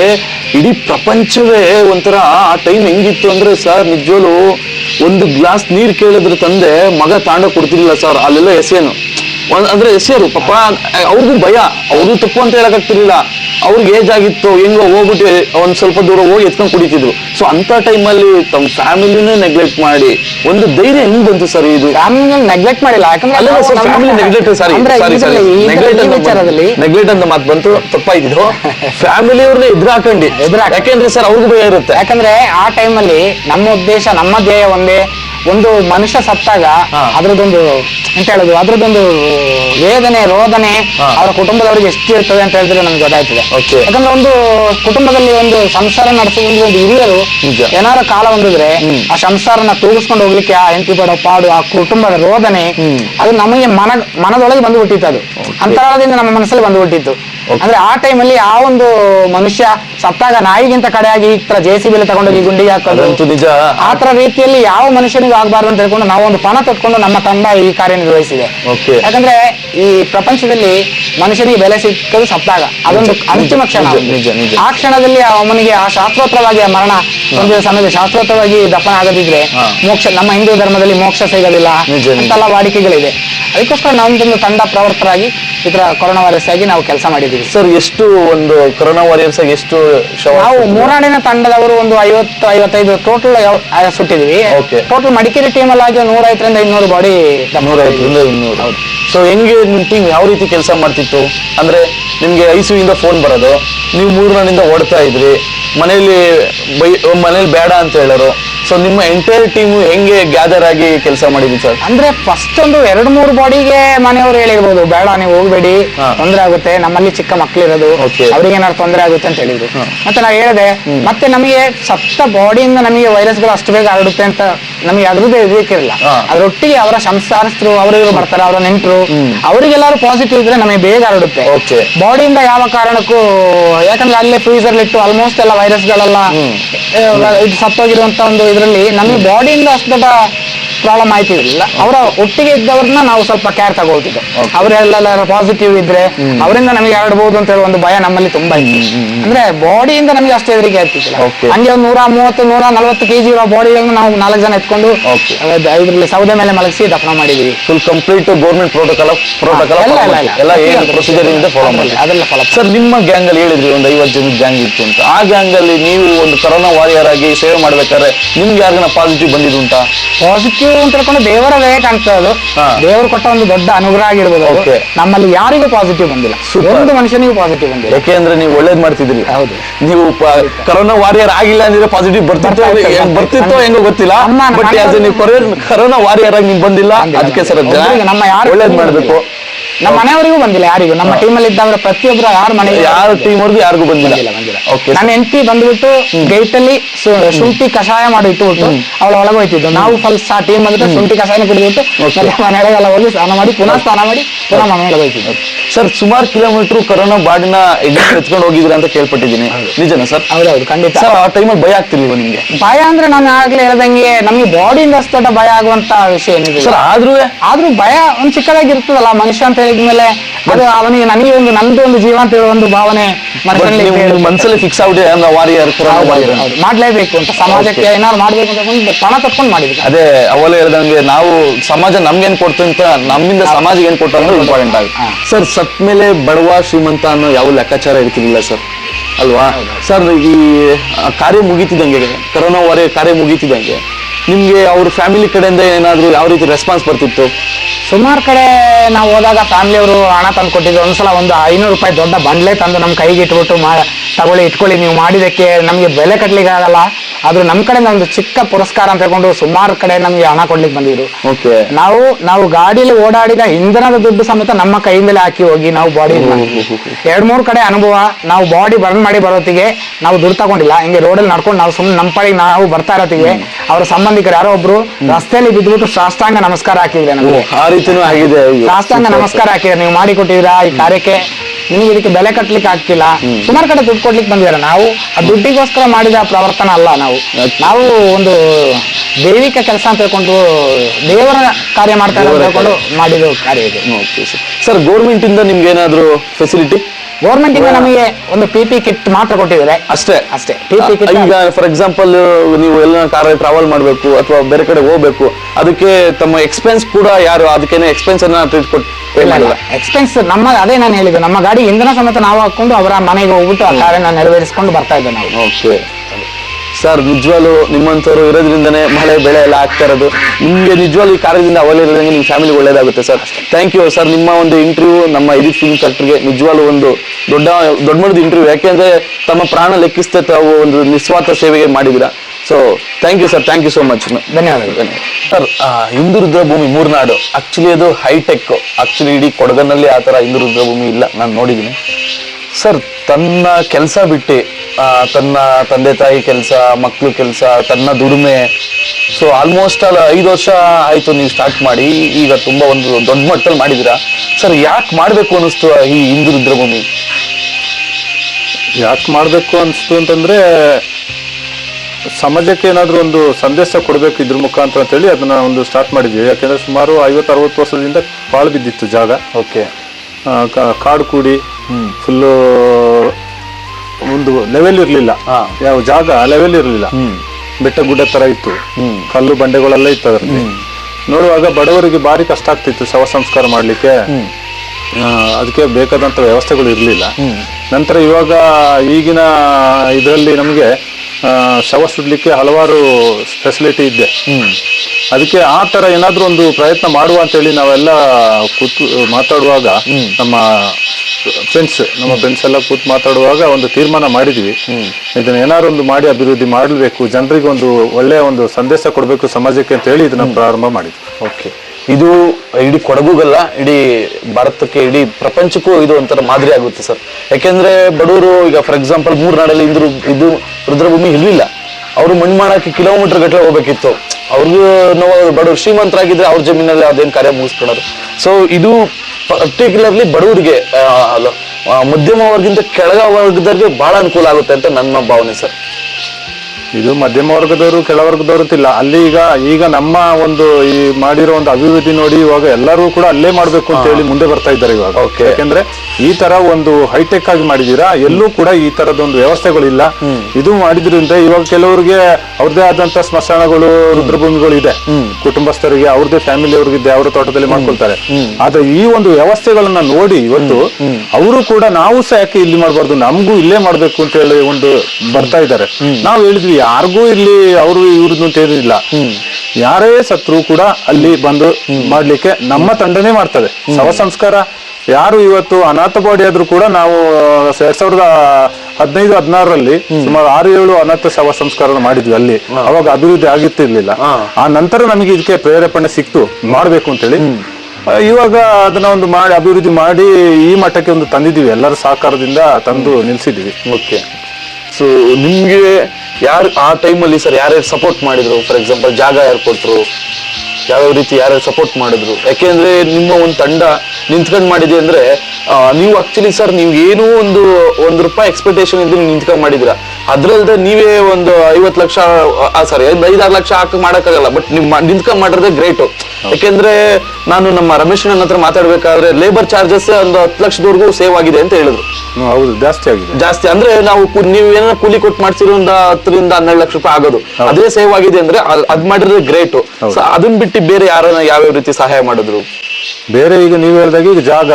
A: ಇಡೀ ಪ್ರಪಂಚವೇ ಒಂಥರ ಆ ಟೈಮ್ ಹೆಂಗಿತ್ತು ಅಂದ್ರೆ ಸರ್ ನಿಜವೂ ಒಂದು ಗ್ಲಾಸ್ ನೀರ್ ಕೇಳಿದ್ರೆ ತಂದೆ ಮಗ ತಾಂಡ ಕೊಡ್ತಿರ್ಲಿಲ್ಲ ಸರ್ ಅಲ್ಲೆಲ್ಲ ಎಸೆನು. ಅಂದ್ರೆ ಹೆಸರು ಪಾಪ ಅವ್ರಿಗೂ ಭಯ ಅವ್ರಿಗೂ ತಪ್ಪು ಅಂತ ಹೇಳಕ್ಕಾಗ್ತಿರ್ಲಿಲ್ಲ. ಅವ್ರಿಗೆ ಏಜ್ ಆಗಿತ್ತು ಹೆಂಗೋ ಹೋಗ್ಬಿಟ್ಟು ಒಂದ್ ಸ್ವಲ್ಪ ದೂರ ಹೋಗಿ ಎತ್ಕೊಂಡು ಕುಡಿತಿದ್ರು. ಸೊ ಅಂತ ಟೈಮಲ್ಲಿ ತಮ್ಮ ಫ್ಯಾಮಿಲಿನೇ ನೆಗ್ಲೆಕ್ಟ್ ಮಾಡಿ ಒಂದು ಧೈರ್ಯ ಹೆಂಗ್ ಬಂತು ಸರ್ ಇದು?
B: ನೆಗ್ಲೆಕ್ಟ್ ಮಾಡಿಲ್ಲ
A: ಫ್ಯಾಮಿಲಿ ನೆಗ್ಲೆಕ್ಟ್ ಸಾರಿ
B: ಅಂದ್ರೆ
A: ಸಾರಿ ಸಾರಿ. ನೆಗ್ಲೆಕ್ಟ್ ಅಂತ
B: ವಿಚಾರದಲ್ಲಿ
A: ನೆಗ್ಲೆಕ್ಟ್ ಅಂತ ಮಾತು ಬಂತು ತಪ್ಪಾಯ್ತಿದ್ರು ಫ್ಯಾಮಿಲಿ ಅವ್ರನ್ನ ಎದುರು ಹಾಕೊಂಡಿ
B: ಎದುರು ಹಾಕಿ.
A: ಯಾಕೆಂದ್ರೆ ಸರ್ ಅವ್ರಿಗೂ ಭಯ ಇರುತ್ತೆ.
B: ಯಾಕಂದ್ರೆ ಆ ಟೈಮಲ್ಲಿ ನಮ್ಮ ಉದ್ದೇಶ ನಮ್ಮ ಧ್ಯೇಯ ಒಂದೇ. ಒಂದು ಮನುಷ್ಯ ಸತ್ತಾಗ. ಅದ್ರದ್ದೊಂದು ಎಂತ ಹೇಳುದು ಅದ್ರದ್ದೊಂದು ವೇದನೆ ರೋದನೆ. ಅವರ ಕುಟುಂಬದವರಿಗೆ ಎಷ್ಟು ಇರ್ತದೆ ಅಂತ ಹೇಳಿದ್ರೆ ನಮ್ಗೆ ಗೊತ್ತಾಯ್ತದೆ. ಯಾಕಂದ್ರೆ ಒಂದು ಕುಟುಂಬದಲ್ಲಿ ಒಂದು ಸಂಸಾರ ನಡೆಸುವ ಒಂದು ಹಿರಿಯರು ಏನಾರ ಕಾಲ ಹೊಂದಿದ್ರೆ ಆ ಸಂಸಾರನ ತೂಗಿಸ್ಕೊಂಡು ಹೋಗ್ಲಿಕ್ಕೆ ಆ ಹೆಂಡತಿ ಪಡೋ ಪಾಡು ಆ ಕುಟುಂಬದ ರೋದನೆ ಅದು ನಮಗೆ ಮನ ಮನದೊಳಗೆ ಬಂದುಬಿಟ್ಟಿತ್ತು ಅದು. ಅಂತರಾಳದಿಂದ ನಮ್ಮ ಮನಸ್ಸಲ್ಲಿ ಬಂದುಬಿಟ್ಟಿತ್ತು ಅಂದ್ರೆ ಆ ಟೈಮ್ ಅಲ್ಲಿ ಆ ಒಂದು ಮನುಷ್ಯ ಸತ್ತಾಗ ನಾಯಿಗಿಂತ ಕಡೆಯಾಗಿ ಈ ತರ ಜೆ ಸಿ ಬಿಲ್ ತಗೊಂಡೋಗಿ ಗುಂಡಿಗೆ ಹಾಕೋದು.
A: ನಿಜ.
B: ಆ ತರ ರೀತಿಯಲ್ಲಿ ಯಾವ ಮನುಷ್ಯನಿಗೂ ಆಗಬಾರ್ದು ಅಂತ ಹೇಳ್ಕೊಂಡು ನಾವು ಒಂದು ಪಣ ತೊಟ್ಕೊಂಡು ನಮ್ಮ ತಂಡ ಈ ಕಾರ್ಯನಿರ್ವಹಿಸಿದೆ
A: ನಿರ್ವಹಿಸಿದೆ.
B: ಯಾಕಂದ್ರೆ ಈ ಪ್ರಪಂಚದಲ್ಲಿ ಮನುಷ್ಯನಿಗೆ ಬೆಲೆ ಸಿಕ್ಕದು ಸತ್ತಾಗ. ಅದೊಂದು ಅಂತಿಮ ಕ್ಷಣ. ಆ ಕ್ಷಣದಲ್ಲಿ ಅವನಿಗೆ ಆ ಶಾಸ್ತ್ರೋತ್ರವಾಗಿ ಆ ಮರಣ ಒಂದು ಸಮಯದಲ್ಲಿ ಶಾಸ್ತ್ರೋತ್ರವಾಗಿ ದಪ್ಪನ ಆಗದಿದ್ರೆ ಮೋಕ್ಷ ನಮ್ಮ ಹಿಂದೂ ಧರ್ಮದಲ್ಲಿ ಮೋಕ್ಷ ಸಿಗಲಿಲ್ಲ. ಅಂತೆಲ್ಲ ವಾಡಿಕೆಗಳಿದೆ. ಅದಕ್ಕೋಸ್ಕರ ನಮ್ದೊಂದು ತಂಡ ಪ್ರವರ್ತರಾಗಿ ಈ ತರ ಕೊರೋನಾ ವೈರಸ್ ಆಗಿ ನಾವು ಕೆಲಸ
A: ಸರ್ ಎಷ್ಟು ಒಂದು ಕೊರೋನಾ ವಾರಿಯರ್ಸ್ ಆಗಿ ಎಷ್ಟು ಶವ
B: ನಾವು ಮೂರಾಡಿನ ತಂಡದವರು ಒಂದು ಐವತ್ತು ಐವತ್ತೈದು ಟೋಟಲ್ ಸುಟ್ಟಿದೀವಿ
A: Okay.
B: ಟೋಟಲ್ ಮಡಿಕೇರಿ ಟೀಮ್ ಅಲ್ಲಿ ಆಗಿ ನೂರೈವತ್ತರಿಂದ ಇನ್ನೂರು ಬಾಡಿ
A: ನೂರೈವತ್ತರಿಂದ ಇನ್ನೂರು. ಸೊ ಹೆಂಗೆ ನಿಮ್ ಟೀಮ್ ಯಾವ ರೀತಿ ಕೆಲಸ ಮಾಡ್ತಿತ್ತು? ಅಂದ್ರೆ ನಿಮ್ಗೆ ಐಸು ಇಂದ ಫೋನ್ ಬರೋದು ನೀವು ಮೂರ್ನಿಂದ ಓಡ್ತಾ ಇದ್ರಿ ಮನೇಲಿ ಬೈ ಮನೇಲಿ ಬೇಡ ಅಂತ ಹೇಳೋರು ಸೊ ನಿಮ್ಮ ಎಂಟೈರ್ ಟೀಮ್ ಹೆಂಗೆ ಗ್ಯಾದರ್ ಆಗಿ ಕೆಲಸ ಮಾಡಿದ್ವಿ ಸರ್
B: ಅಂದ್ರೆ ಫಸ್ಟ್ ಒಂದು ಎರಡು ಮೂರು ಬಾಡಿಗೆ ಮನೆಯವರು ಹೇಳಿರ್ಬೋದು ಬೇಡ ನೀವು ಹೋಗ್ಬೇಡಿ ತೊಂದ್ರೆ ಆಗುತ್ತೆ ನಮ್ಮಲ್ಲಿ ಚಿಕ್ಕ ಮಕ್ಳಿರೋದು
A: Okay.
B: ಅವ್ರಿಗೆ ಏನಾದ್ರು ತೊಂದರೆ ಆಗುತ್ತೆ ಅಂತ ಹೇಳಿದ್ರು. ಮತ್ತೆ ನಾವು ಹೇಳಿದೆ ಮತ್ತೆ ನಮಗೆ ಸತ್ತ ಬಾಡಿಯಿಂದ ನಮಗೆ ವೈರಸ್ಗಳು ಅಷ್ಟು ಬೇಗ ಹರಡುತ್ತೆ ಅಂತ ನಮಗೆ ಅದ್ರದ್ದು ಇದಕ್ಕಿರಲ್ಲ
A: ಹಾ.
B: ಅದರೊಟ್ಟಿಗೆ ಅವರ ಸಂಸಾರಸ್ಥರು ಅವರು ಇವರು ಬರ್ತಾರೆ ಅವರ ನೆಂಟರು ಅವರಿಗೆಲ್ಲರೂ ಪಾಸಿಟಿವ್ ಇದ್ರೆ ನಮಗೆ ಬೇಗ ಹರಡುತ್ತೆ.
A: Okay.
B: ಬಾಡಿಯಿಂದ ಯಾವ ಕಾರಣಕ್ಕೂ ಯಾಕಂದ್ರೆ ಅಲ್ಲೇ ಫ್ರೀಸರ್ ಇಟ್ಟು ಆಲ್ಮೋಸ್ಟ್ ಎಲ್ಲ ವೈರಸ್ಗಳೆಲ್ಲ ಇದು ಸತ್ತೋಗಿರುವಂತ ಒಂದು ಇದರಲ್ಲಿ ನಮಗೆ ಬಾಡಿಯಿಂದ ಅಷ್ಟು ದೊಡ್ಡ ಪ್ರಾಬ್ಲಮ್ ಆಯ್ತಿರ್ಲಿಲ್ಲ ಅವರ ಒಟ್ಟಿಗೆ ಇದ್ದವ್ರನ್ನ ನಾವು ಸ್ವಲ್ಪ ಕೇರ್ ತಗೊಳ್ತಿದ್ದೆ. ಅವರೆಲ್ಲ ಪಾಸಿಟಿವ್ ಇದ್ರೆ ಅವರಿಂದ ನಮಗೆ ಹರಡಬಹುದು ಅಂತ ಹೇಳಿ ಒಂದು ಭಯ ನಮ್ಮಲ್ಲಿ ತುಂಬಾ ಇತ್ತು ಅಂದ್ರೆ ಬಾಡಿಯಿಂದ ನಮಗೆ ಅಷ್ಟು ಹೆದರಿಕೆ ಆಗ್ತಿಲ್ಲ
A: Okay.
B: ಹಂಗೆ ಒಂದು ನೂರ ಮೂವತ್ತು ನೂರ ನಲವತ್ತು ಕೆಜಿ ಇರೋ ಬಾಡಿಗಳನ್ನ ನಾವು ನಾಲ್ಕು ಜನ ಎತ್ಕೊಂಡು ಇದ್ರಲ್ಲಿ ಸೌದೆ ಮೇಲೆ ಮಲಗಿಸಿ ದಫನ ಮಾಡಿದ್ವಿ.
A: Full complete government protocol follow sir ನಿಮ್ಮ ಗ್ಯಾಂಗ್ ಅಲ್ಲಿ ಹೇಳಿದ್ರಿ ಒಂದು ಐವತ್ತು ಜನ ಗ್ಯಾಂಗ್ ಇತ್ತು ಅಂತ. ಆ ಗ್ಯಾಂಗ್ ಅಲ್ಲಿ ನೀವು ಒಂದು ಕರೋನಾ ವಾರಿಯರ್ ಆಗಿ ಸೇವೆ ಮಾಡ್ಬೇಕಾದ್ರೆ ನಿಮ್ಗೆ ಯಾರಿಗಾನ ಪಾಸಿಟಿವ್ ಬಂದಿದ್ದುಂಟಾ?
B: ಪಾಸಿಟಿವ್ ಅಂತ ಹೇಳ್ಕೊಂಡು ದೇವರ ವೇ ಕಾಣ್ತಾ ಅದು. ದೇವರು ಕೊಟ್ಟ ಒಂದು ದೊಡ್ಡ ಅನುಗ್ರಹ ಆಗಿರ್ಬೋದು ಅದು.
A: Okay.
B: ನಮ್ಮಲ್ಲಿ ಯಾರಿಗೂ ಪಾಸಿಟಿವ್ ಬಂದಿಲ್ಲ
A: Super.
B: ಒಂದು ಮನುಷ್ಯನಿಗೂ ಪಾಸಿಟಿವ್ ಬಂದಿಲ್ಲ
A: ಯಾಕೆ ಅಂದ್ರೆ ನೀವು ಒಳ್ಳೇದ್ ಮಾಡ್ತಿದ್ರಿ
B: ಹೌದು.
A: ನೀವು ಕರೋನಾ ವಾರಿಯರ್ ಆಗಿಲ್ಲ ಅಂದ್ರೆ ಪಾಸಿಟಿವ್ ಬರ್ತಿತ್ತು
B: ಬರ್ತಾ ಇತ್ತು,
A: ಹೆಂಗ್
B: ಬರ್ತಾ
A: ಬರ್ತಿತ್ತೋ ಹೆಂಗೋ ಗೊತ್ತಿಲ್ಲ ಬಟ್
B: ಯಾಕೆ
A: ಆಸ್ ನೀವು ಕರೋನಾ ವಾರಿಯರ್ ಆಗಿ ನೀವು ಬಂದಿಲ್ಲ ಅದಕ್ಕೆ ಸರ್.
B: ಒಬ್ರಿಗೆ ನಮ್ಮ ಯಾರು
A: ಒಳ್ಳೇದ್ ಮಾಡ್ಬೇಕು
B: ನಮ್ಮ ಮನೆಯವರಿಗೂ ಬಂದಿಲ್ಲ ಯಾರಿಗೂ. ನಮ್ಮ ಟೀಮಲ್ಲಿ ಇದ್ದವರ ಪ್ರತಿಯೊಬ್ಬರು ಯಾರು ಮನೆ
A: ಯಾರು ಟೀಮ್ ಅವ್ರಿಗೂ ಯಾರಿಗೂ ಬಂದಿಲ್ಲ. ಓಕೆ
B: ನನ್ನ ಹೆಂಡತಿ ಬಂದ್ಬಿಟ್ಟು ಗೇಟ್ ಅಲ್ಲಿ ಶುಂಠಿ ಕಷಾಯ ಮಾಡಿ ಇಟ್ಟುಬಿಟ್ಟು ಅವಳ ಒಳಗೆ ಹೋಯ್ತಿದ್ದು. ನಾವು ಫಸ್ಟ್ ಆ ಟೀಮ್ ಅಂದ್ರೆ ಶುಂಠಿ ಕಷಾಯ ಕುಡಿದ್ಬಿಟ್ಟು ಮನೆಯೊಳಗೆಲ್ಲ ಹೋಗಿ ಸ್ನಾನ ಮಾಡಿ ಪುನಃ ಸ್ನಾನ ಮಾಡಿ ಪುನಃ ಮನೆಯೊಳಗೆ ಹೋಯ್ತಿದ್ದು.
A: ಸರ್ ಸುಮಾರು ಕಿಲೋಮೀಟರ್ ಕರೋನಾ ಬಾಡಿನ ಎತ್ಕೊಂಡು ಹೋಗಿದ್ರು ಅಂತ ಕೇಳ್ಪಟ್ಟಿದ್ದೀನಿ. ನಿಜನಾ ಸರ್
B: ಹೌದೌದು ಖಂಡಿತ.
A: ಸರ್ ಆ ಟೈಮಲ್ಲಿ ಭಯ ಆಗ್ತಿರ್ಲಿಲ್ವ ನಿಮಗೆ?
B: ಭಯ ಅಂದ್ರೆ ನಾನು ಆಗ್ಲೇ ಹೇಳ್ದಂಗೆ ನಮಗೆ ಬಾಡಿಯಿಂದ ಅಷ್ಟು ದೊಡ್ಡ ಭಯ ಆಗುವಂತ ವಿಷಯ ಏನಿದೆ
A: ಸರ್ ಆದ್ರೂ
B: ಆದ್ರೂ ಭಯ ಒಂದ್ ಚಿಕ್ಕದಾಗಿರ್ತದಲ್ಲ ಮನುಷ್ಯ ಅಂತ ಹೇಳಿದ್ಮೇಲೆ ಅದು ಅವನಿಗೆ ನನಗೆ ಒಂದು ನಂದು ಒಂದು ಜೀವ ಅಂತ ಹೇಳುವ ಒಂದು ಭಾವನೆ
A: ಮನಸ್ಸಲ್ಲಿ ಫಿಕ್ಸ್ ಆಗಿದೆ ವಾರಿಯರ್.
B: ಮಾಡ್ಲೇಬೇಕು ಅಂತ ಸಮಾಜಕ್ಕೆ ಏನಾದ್ರು ಮಾಡ್ಬೇಕು ಅಂತ ಒಂದು ಪಣ ತಪ್ಕೊಂಡು ಮಾಡಿದ್ವಿ
A: ಅದೇ ಅವಲೇ ಹೇಳ್ದಂಗೆ ನಾವು ಸಮಾಜ ನಮ್ಗೇನ್ ಕೊಡ್ತು ಅಂತ ನಮ್ಮಿಂದ ಸಮಾಜಕ್ಕೆ ಏನ್ ಕೊಟ್ಟು ಅನ್ನೋದು ಇಂಪಾರ್ಟೆಂಟ್ ಆಗುತ್ತೆ ಸರ್ ಸತ್ ಮೇಲೆ ಬಡವ ಶ್ರೀಮಂತ ಅನ್ನೋ ಯಾವ ಲೆಕ್ಕಾಚಾರ ಇರ್ತಿರ್ಲಿಲ್ಲ ಸರ್ ಅಲ್ವಾ? ಸರ್ ಈ ಕಾರ್ಯ ಮುಗೀತಿದಂಗೆ ಕರೋನಾ ವಾರಿಯ ಕಾರ್ಯ ಮುಗೀತಿದಂಗೆ ನಿಮ್ಗೆ ಅವ್ರ ಫ್ಯಾಮಿಲಿ ಕಡೆಯಿಂದ ಏನಾದ್ರು ಯಾವ ರೀತಿ ರೆಸ್ಪಾನ್ಸ್ ಬರ್ತಿತ್ತು?
B: ಸುಮಾರು ಕಡೆ ನಾವು ಹೋದಾಗ ಫ್ಯಾಮಿಲಿಯವರು ಹಣ ತಂದು ಕೊಟ್ಟಿದ್ದು ಒಂದ್ಸಲ ಒಂದು ಐನೂರು ರೂಪಾಯಿ ದೊಡ್ಡ ಬಂಡ್ಲೆ ತಂದು ನಮ್ಮ ಕೈಗೆ ಇಟ್ಬಿಟ್ಟು ಮಾ ತಗೊಳ್ಳಿ, ಇಟ್ಕೊಳ್ಳಿ, ನೀವು ಮಾಡಿದ್ದಕ್ಕೆ ನಮಗೆ ಬೆಲೆ ಕಟ್ಲಿಕ್ಕೆ ಆಗಲ್ಲ ಆದ್ರೂ ನಮ್ ಕಡೆ ಒಂದು ಚಿಕ್ಕ ಪುರಸ್ಕಾರ ಅಂತ ಹೇಳ್ಕೊಂಡು ಸುಮಾರು ಕಡೆ ನಮ್ಗೆ ಹಣ ಕೊಡ್ಲಿಕ್ಕೆ ಬಂದಿದ್ರು.
A: ಓಕೆ.
B: ನಾವು ನಾವು ಗಾಡಿಲಿ ಓಡಾಡಿದ ಇಂಧನದ ದುಡ್ಡು ಸಮೇತ ನಮ್ಮ ಕೈಯಿಂದಲೇ ಹಾಕಿ ಹೋಗಿ ನಾವು ಬಾಡಿ ಎರಡ್ ಮೂರು ಕಡೆ ಅನುಭವ ನಾವು ಬಾಡಿ ಬರ್ನ್ ಮಾಡಿ ಬರೋತ್ತಿಗೆ ನಾವು ದುಡ್ಡು ತಗೊಂಡಿಲ್ಲ. ಹಿಂಗೆ ರೋಡಲ್ಲಿ ನಡ್ಕೊಂಡು ನಾವು ಸುಮ್ಮನೆ ನಮ್ಮ ಪಾಡಿಗೆ ನಾವು ಬರ್ತಾ ಇರೋತ್ತಿಗೆ ಅವ್ರ ಸಂಬಂಧಿಕರು ಯಾರೋ ಒಬ್ರು ರಸ್ತೆಯಲ್ಲಿ ಬಿದ್ದುಬಿಟ್ಟು ಸಾಷ್ಟಾಂಗ ನಮಸ್ಕಾರ ಹಾಕಿದ್ರೆ ನಮಗೆ.
A: ಆ ರೀತಿನೂ ಆಗಿದೆ
B: ಸಾಷ್ಟಾಂಗ ನಮಸ್ಕಾರ ಹಾಕಿದ್ರೆ ನೀವು ಮಾಡಿ ಕೊಟ್ಟಿದ್ರ ಈ ಕಾರ್ಯಕ್ಕೆ? ನಿಮ್ಗೆ ಇದಕ್ಕೆ ಬೆಲೆ ಕಟ್ಲಿಕ್ಕೆ ಆಗ್ತಿಲ್ಲ. ಸುಮಾರು ಕಡೆ ದುಡ್ಡು ಕೊಡ್ಲಿಕ್ಕೆ ಬಂದಿದ್ದಾರೆ. ನಾವು ಆ ದುಡ್ಡಿಗೋಸ್ಕರ ಮಾಡಿದ ಪ್ರವರ್ತನ ಅಲ್ಲ ನಾವು. ನಾವು ಒಂದು ದೈವಿಕ ಕೆಲಸ ಅಂತ ಹೇಳ್ಕೊಂಡು ದೇವರ ಕಾರ್ಯ ಮಾಡ್ತಾ ಇರೋದು ಅಂತ ಹೇಳ್ಕೊಂಡು ಮಾಡಿದ ಕಾರ್ಯ ಇದು.
A: ಸರ್ ಗೌರ್ಮೆಂಟ್ ಇಂದ ನಿಮ್ಗೆ ಏನಾದ್ರು ಫೆಸಿಲಿಟಿ
B: ಗೌರ್ಮೆಂಟ್ ಇಂದ ನಮಗೆ ಒಂದು ಪಿ ಪಿ ಕಿಟ್ ಮಾತ್ರ ಕೊಟ್ಟಿದ್ದಾರೆ.
A: ಅಷ್ಟೇ?
B: ಅಷ್ಟೇ. ಪಿ ಪಿ ಕಿಟ್
A: ಈಗ ಫಾರ್ ಎಕ್ಸಾಂಪಲ್ ನೀವು ಎಲ್ಲ ಕಾರ್ ಟ್ರಾವೆಲ್ ಮಾಡಬೇಕು ಅಥವಾ ಬೇರೆ ಕಡೆ ಹೋಗ್ಬೇಕು. ಅದಕ್ಕೆ ತಮ್ಮ ಎಕ್ಸ್ಪೆನ್ಸ್ ಕೂಡ ಯಾರು ಅದಕ್ಕೇನೆ ಎಕ್ಸ್ಪೆನ್ಸ್ ಅನ್ನ ಪೇ ಮಾಡಿಲ್ಲ
B: ಎಕ್ಸ್ಪೆನ್ಸ್ ನಮ್ಮ ಅದೇ ನಾನು ಹೇಳಿದ್ದು. ನಮ್ಮ ಗಾಡಿ ಇಂಧನ ಸಮೇತ ನಾವು ಹಾಕೊಂಡು ಅವರ ಮನೆಗೆ ಹೋಗ್ಬಿಟ್ಟು ಆ ಕಾರ್ಯನ ನೆರವೇರಿಸಿಕೊಂಡು ಬರ್ತಾ ಇದ್ದೆ ನಾವು.
A: ಓಕೆ. ಸರ್ ನಿಜವಾಗ್ಲು ನಿಮ್ಮಂಥವ್ರು ಇರೋದ್ರಿಂದನೇ ಮಳೆ ಬೆಳೆ ಎಲ್ಲ ಆಗ್ತಾ ಇರೋದು. ನಿಮಗೆ ನಿಜವಾಗ್ಲು ಈ ಕಾರ್ಯದಿಂದ ಅವಲಿರೋದಂಗೆ ನಿಮ್ಮ ಫ್ಯಾಮಿಲಿ ಒಳ್ಳೇದಾಗುತ್ತೆ ಸರ್. Thank you sir. ನಿಮ್ಮ ಒಂದು ಇಂಟರ್ವ್ಯೂ ನಮ್ಮ ಇದು ಫಿಲ್ಮ್ ಫ್ಯಾಕ್ಟ್ರಿಗೆ ನಿಜವಾಗ್ಲು ಒಂದು ದೊಡ್ಡ ದೊಡ್ಡ ಮಟ್ಟದ ಇಂಟರ್ವ್ಯೂ ಯಾಕೆಂದ್ರೆ ತಮ್ಮ ಪ್ರಾಣ ಲೆಕ್ಕಿಸ್ತಾ ತಾವು ಒಂದು ನಿಸ್ವಾರ್ಥ ಸೇವೆಗೆ ಮಾಡಿದಿರಾ so thank you sir thank you so much
B: ಧನ್ಯವಾದಗಳು.
A: ಸರ್ ಹಿಂದುರುದ್ರ ಭೂಮಿ ಮೂರ್ನಾಡು. ಆಕ್ಚುಲಿ ಅದು ಹೈಟೆಕ್ ಆಕ್ಚುಲಿ ಇಡೀ ಕೊಡಗನಲ್ಲಿ ಆ ಥರ ಹಿಂದುರುದ್ರ ಭೂಮಿ ಇಲ್ಲ. ನಾನು ನೋಡಿದ್ದೀನಿ. ಸರ್ ತನ್ನ ಕೆಲಸ ಬಿಟ್ಟು ತನ್ನ ತಂದೆ ತಾಯಿ ಕೆಲಸ ಮಕ್ಕಳು ಕೆಲಸ ತನ್ನ ದುಡಿಮೆ. ಸೊ ಆಲ್ಮೋಸ್ಟ್ ಆಲ್ ಐದು ವರ್ಷ ಆಯಿತು ನೀವು ಸ್ಟಾರ್ಟ್ ಮಾಡಿ. ಈಗ ತುಂಬ ಒಂದು ದೊಡ್ಡ ಮಟ್ಟದಲ್ಲಿ ಮಾಡಿದ್ದೀರಾ? ಸರ್ ಯಾಕೆ ಮಾಡಬೇಕು ಅನ್ನಿಸ್ತು ಈ ಹಿಂದುರುದ್ರ ಭೂಮಿ?
C: ಯಾಕೆ ಮಾಡಬೇಕು ಅನಿಸ್ತು ಅಂತಂದ್ರೆ ಸಮಾಜಕ್ಕೆ ಏನಾದರೂ ಒಂದು ಸಂದೇಶ ಕೊಡಬೇಕು ಇದ್ರ ಮುಖಾಂತರ ಅಂತೇಳಿ ಅದನ್ನ ಒಂದು ಸ್ಟಾರ್ಟ್ ಮಾಡಿದ್ವಿ. ಯಾಕೆಂದ್ರೆ ಸುಮಾರು ಐವತ್ತು ಅರವತ್ತು ವರ್ಷದಿಂದ ಪಾಳು ಬಿದ್ದಿತ್ತು ಜಾಗ.
A: ಓಕೆ.
C: ಕಾಡು ಕೂಡಿ ಫುಲ್ಲು ಒಂದು ಲೆವೆಲ್ ಇರಲಿಲ್ಲ. ಯಾವ ಜಾಗ ಲೆವೆಲ್ ಇರಲಿಲ್ಲ. ಬೆಟ್ಟ ಗುಡ್ಡ ತರ ಇತ್ತು. ಕಲ್ಲು ಬಂಡೆಗಳೆಲ್ಲ ಇತ್ತು ಅದರಲ್ಲಿ. ನೋಡುವಾಗ ಬಡವರಿಗೆ ಭಾರಿ ಕಷ್ಟ ಆಗ್ತಿತ್ತು ಶವ ಸಂಸ್ಕಾರ ಮಾಡಲಿಕ್ಕೆ. ಅದಕ್ಕೆ ಬೇಕಾದಂತ ವ್ಯವಸ್ಥೆಗಳು ಇರಲಿಲ್ಲ. ನಂತರ ಇವಾಗ ಈಗಿನ ಇದರಲ್ಲಿ ನಮಗೆ ಶವ ಸುಡ್ಲಿಕ್ಕೆ ಹಲವಾರು ಫೆಸಿಲಿಟಿ ಇದೆ ಅದಕ್ಕೆ ಆ ತರ ಏನಾದ್ರೂ ಒಂದು ಪ್ರಯತ್ನ ಮಾಡುವ ಅಂತ ಹೇಳಿ ನಾವೆಲ್ಲ ಕೂತು ಮಾತಾಡುವಾಗ ನಮ್ಮ ಫ್ರೆಂಡ್ಸ್ ನಮ್ಮ ಫ್ರೆಂಡ್ಸ್ ಎಲ್ಲ ಕೂತು ಮಾತಾಡುವಾಗ ಒಂದು ತೀರ್ಮಾನ ಮಾಡಿದ್ವಿ. ಇದನ್ನ ಏನಾದ್ರು ಒಂದು ಮಾಡಿ ಅಭಿವೃದ್ಧಿ ಮಾಡಬೇಕು ಜನರಿಗೆ ಒಂದು ಒಳ್ಳೆಯ ಒಂದು ಸಂದೇಶ ಕೊಡಬೇಕು ಸಮಾಜಕ್ಕೆ ಅಂತ ಹೇಳಿ ಇದನ್ನ ಪ್ರಾರಂಭ ಮಾಡಿದ್ವಿ.
A: ಓಕೆ. ಇದು ಇಡೀ ಕೊಡಗುಗಲ್ಲ, ಇಡೀ ಭಾರತಕ್ಕೆ, ಇಡೀ ಪ್ರಪಂಚಕ್ಕೂ ಇದು ಒಂಥರ ಮಾದರಿ ಆಗುತ್ತೆ ಸರ್. ಯಾಕೆಂದ್ರೆ ಬಡವರು ಈಗ ಫಾರ್ ಎಕ್ಸಾಂಪಲ್ ಮೂರ್ನಾಡಲ್ಲಿ ಇಂದ್ರು ಇದು ರುದ್ರಭೂಮಿ ಇರಲಿಲ್ಲ ಅವರು ಮಣ್ಣು ಮಾಡಕ್ಕೆ ಕಿಲೋಮೀಟರ್ ಗಟ್ಟಲೆ ಹೋಗ್ಬೇಕಿತ್ತು. ಅವ್ರಿಗೂ ನಾವು ಬಡವರು ಶ್ರೀಮಂತರಾಗಿದ್ರೆ ಅವ್ರ ಜಮೀನಲ್ಲಿ ಅದೇನು ಕಾರ್ಯ ಮುಗಿಸ್ಕೊಳ್ಳೋರು. ಸೊ ಇದು ಪರ್ಟಿಕ್ಯುಲರ್ಲಿ ಬಡವರಿಗೆ ಮಧ್ಯಮ ವರ್ಗದಿಂದ ಕೆಳಗ ವರ್ಗದವ್ರಿಗೆ ಬಹಳ ಅನುಕೂಲ ಆಗುತ್ತೆ ಅಂತ ನನ್ನ ಭಾವನೆ ಸರ್.
C: ಇದು ಮಧ್ಯಮ ವರ್ಗದವರು ಕೆಳವರ್ಗದವರು ಇಲ್ಲ ಅಲ್ಲಿ ಈಗ ಈಗ ನಮ್ಮ ಒಂದು ಈ ಮಾಡಿರೋ ಒಂದು ಅಭಿವೃದ್ಧಿ ನೋಡಿ ಇವಾಗ ಎಲ್ಲರೂ ಕೂಡ ಅಲ್ಲೇ ಮಾಡ್ಬೇಕು ಅಂತ ಹೇಳಿ ಮುಂದೆ ಬರ್ತಾ ಇದ್ದಾರೆ ಇವಾಗ. ಯಾಕೆಂದ್ರೆ ಈ ತರ ಒಂದು ಹೈಟೆಕ್ ಆಗಿ ಮಾಡಿದೀರಾ ಎಲ್ಲೂ ಕೂಡ ಈ ತರದ ಒಂದು ವ್ಯವಸ್ಥೆಗಳಿಲ್ಲ. ಇದು ಮಾಡಿದ್ರಿಂದ ಇವಾಗ ಕೆಲವರಿಗೆ ಅವ್ರದೇ ಆದಂತ ಸ್ಮಶಾನಗಳು ರುದ್ರಭೂಮಿಗಳು ಇದೆ. ಕುಟುಂಬಸ್ಥರಿಗೆ ಅವ್ರದೇ ಫ್ಯಾಮಿಲಿ ಅವ್ರಿಗೆ ಅವ್ರ ತೋಟದಲ್ಲಿ ಮಾಡ್ಕೊಳ್ತಾರೆ. ಆದ್ರೆ ಈ ಒಂದು ವ್ಯವಸ್ಥೆಗಳನ್ನ ನೋಡಿ ಇವತ್ತು ಅವರು ಕೂಡ ನಾವು ಸಹ ಯಾಕೆ ಇಲ್ಲಿ ಮಾಡಬಾರ್ದು ನಮಗೂ ಇಲ್ಲೇ ಮಾಡ್ಬೇಕು ಅಂತ ಹೇಳಿ ಒಂದು ಬರ್ತಾ ಇದ್ದಾರೆ. ನಾವು ಹೇಳಿದ್ವಿ ಯಾರಿಗೂ ಇಲ್ಲಿ ಅವರು ಇವ್ರದ್ದು ಅಂತ ಏನಿಲ್ಲ ಯಾರೇ ಸತ್ರು ಕೂಡ ಅಲ್ಲಿ ಬಂದು ಮಾಡ್ಲಿಕ್ಕೆ ನಮ್ಮ ತಂಡನೇ ಮಾಡ್ತದೆ. ಶವ ಸಂಸ್ಕಾರ ಯಾರು ಇವತ್ತು ಅನಾಥ ಬಾಡಿ ಆದ್ರೂ ಕೂಡ ನಾವು ಎರಡ್ ಸಾವಿರದ ಹದಿನೈದು ಹದಿನಾರರಲ್ಲಿ ಸುಮಾರು ಆರು ಏಳು ಅನಾಥ ಶವ ಸಂಸ್ಕಾರ ಮಾಡಿದ್ವಿ ಅಲ್ಲಿ. ಅವಾಗ ಅಭಿವೃದ್ಧಿ ಆಗಿತ್ತಿರ್ಲಿಲ್ಲ ಆ ನಂತರ ನಮಗೆ ಇದಕ್ಕೆ ಪ್ರೇರೇಪಣೆ ಸಿಕ್ತು. ಮಾಡ್ಬೇಕು ಅಂತೇಳಿ. ಹೇಳಿ ಇವಾಗ ಅದನ್ನ ಒಂದು ಮಾಡಿ ಅಭಿವೃದ್ಧಿ ಮಾಡಿ ಈ ಮಟ್ಟಕ್ಕೆ ಒಂದು ತಂದಿದ್ದೀವಿ. ಎಲ್ಲರ ಸಹಕಾರದಿಂದ ತಂದು ನಿಲ್ಸಿದೀವಿ
A: ಓಕೆ. ಸೊ ನಿಮಗೆ ಯಾರು ಆ ಟೈಮಲ್ಲಿ ಸರ್ ಯಾರ್ಯಾರು ಸಪೋರ್ಟ್ ಮಾಡಿದರು? ಫಾರ್ ಎಕ್ಸಾಂಪಲ್ ಜಾಗ ಯಾರು ಕೊಟ್ರು? ಯಾವ್ಯಾವ ರೀತಿ ಯಾರು ಸಪೋರ್ಟ್ ಮಾಡಿದ್ರು? ಯಾಕೆಂದ್ರೆ ನಿಮ್ಮ ಒಂದು ತಂಡ ನಿಂತ್ಕೊಂಡ್ ಮಾಡಿದೆ ಅಂದ್ರೆ ನೀವು ಆಕ್ಚುಲಿ ಸರ್ ನೀವು ಏನೂ ಒಂದು ಒಂದು ರೂಪಾಯಿ ಎಕ್ಸ್ಪೆಕ್ಟೇಷನ್ ಇದ್ರೆ ನಿಂತ್ಕೊಂಡು ಮಾಡಿದ್ರ ಅದ್ರಲ್ದೆ ನೀವೇ ಒಂದು ಐವತ್ತು ಲಕ್ಷ ಸಾರಿ ಒಂದು ಐದಾರು ಲಕ್ಷ ಹಾಕಿ ಮಾಡಕ್ಕಾಗಲ್ಲ ಬಟ್ ನಿಮ್ಮ ನಿಂತ್ಕೊಂಡ್ ಮಾಡಿದ್ರೆ ಗ್ರೇಟು ಯಾಕೆಂದ್ರೆ ನಾನು ನಮ್ಮ ರಮೇಶ್ ನನ್ನ ಹತ್ರ ಮಾತಾಡ್ಬೇಕಾದ್ರೆ ಲೇಬರ್ ಚಾರ್ಜಸ್ ಒಂದು ಹತ್ತು ಲಕ್ಷದವರೆಗೂ ಸೇವ್ ಆಗಿದೆ ಅಂತ ಹೇಳಿದ್ರು.
C: ಹೌದು ಜಾಸ್ತಿ ಆಗಿದೆ.
A: ಜಾಸ್ತಿ ಅಂದ್ರೆ ನಾವು ನೀವು ಏನಾರ ಕೂಲಿ ಕೊಟ್ಟು ಮಾಡ್ಸಿರೋ ಒಂದು ಹತ್ತರಿಂದ ಹನ್ನೆರಡು ಲಕ್ಷ ರೂಪಾಯಿ ಆಗೋದು. ಅದೇ ಸೇವ್ ಆಗಿದೆ ಅಂದ್ರೆ ಅದ್- ಅದ್ ಮಾಡಿದ್ರೆ ಗ್ರೇಟ್ ಅದನ್ನ ಬಿಟ್ಟು ಬೇರೆ ಯಾರನ್ನ ಯಾವ್ಯಾವ ರೀತಿ ಸಹಾಯ ಮಾಡಿದ್ರು?
C: ಬೇರೆ ಈಗ ನೀವು ಹೇಳಿದಾಗ ಈಗ ಜಾಗ.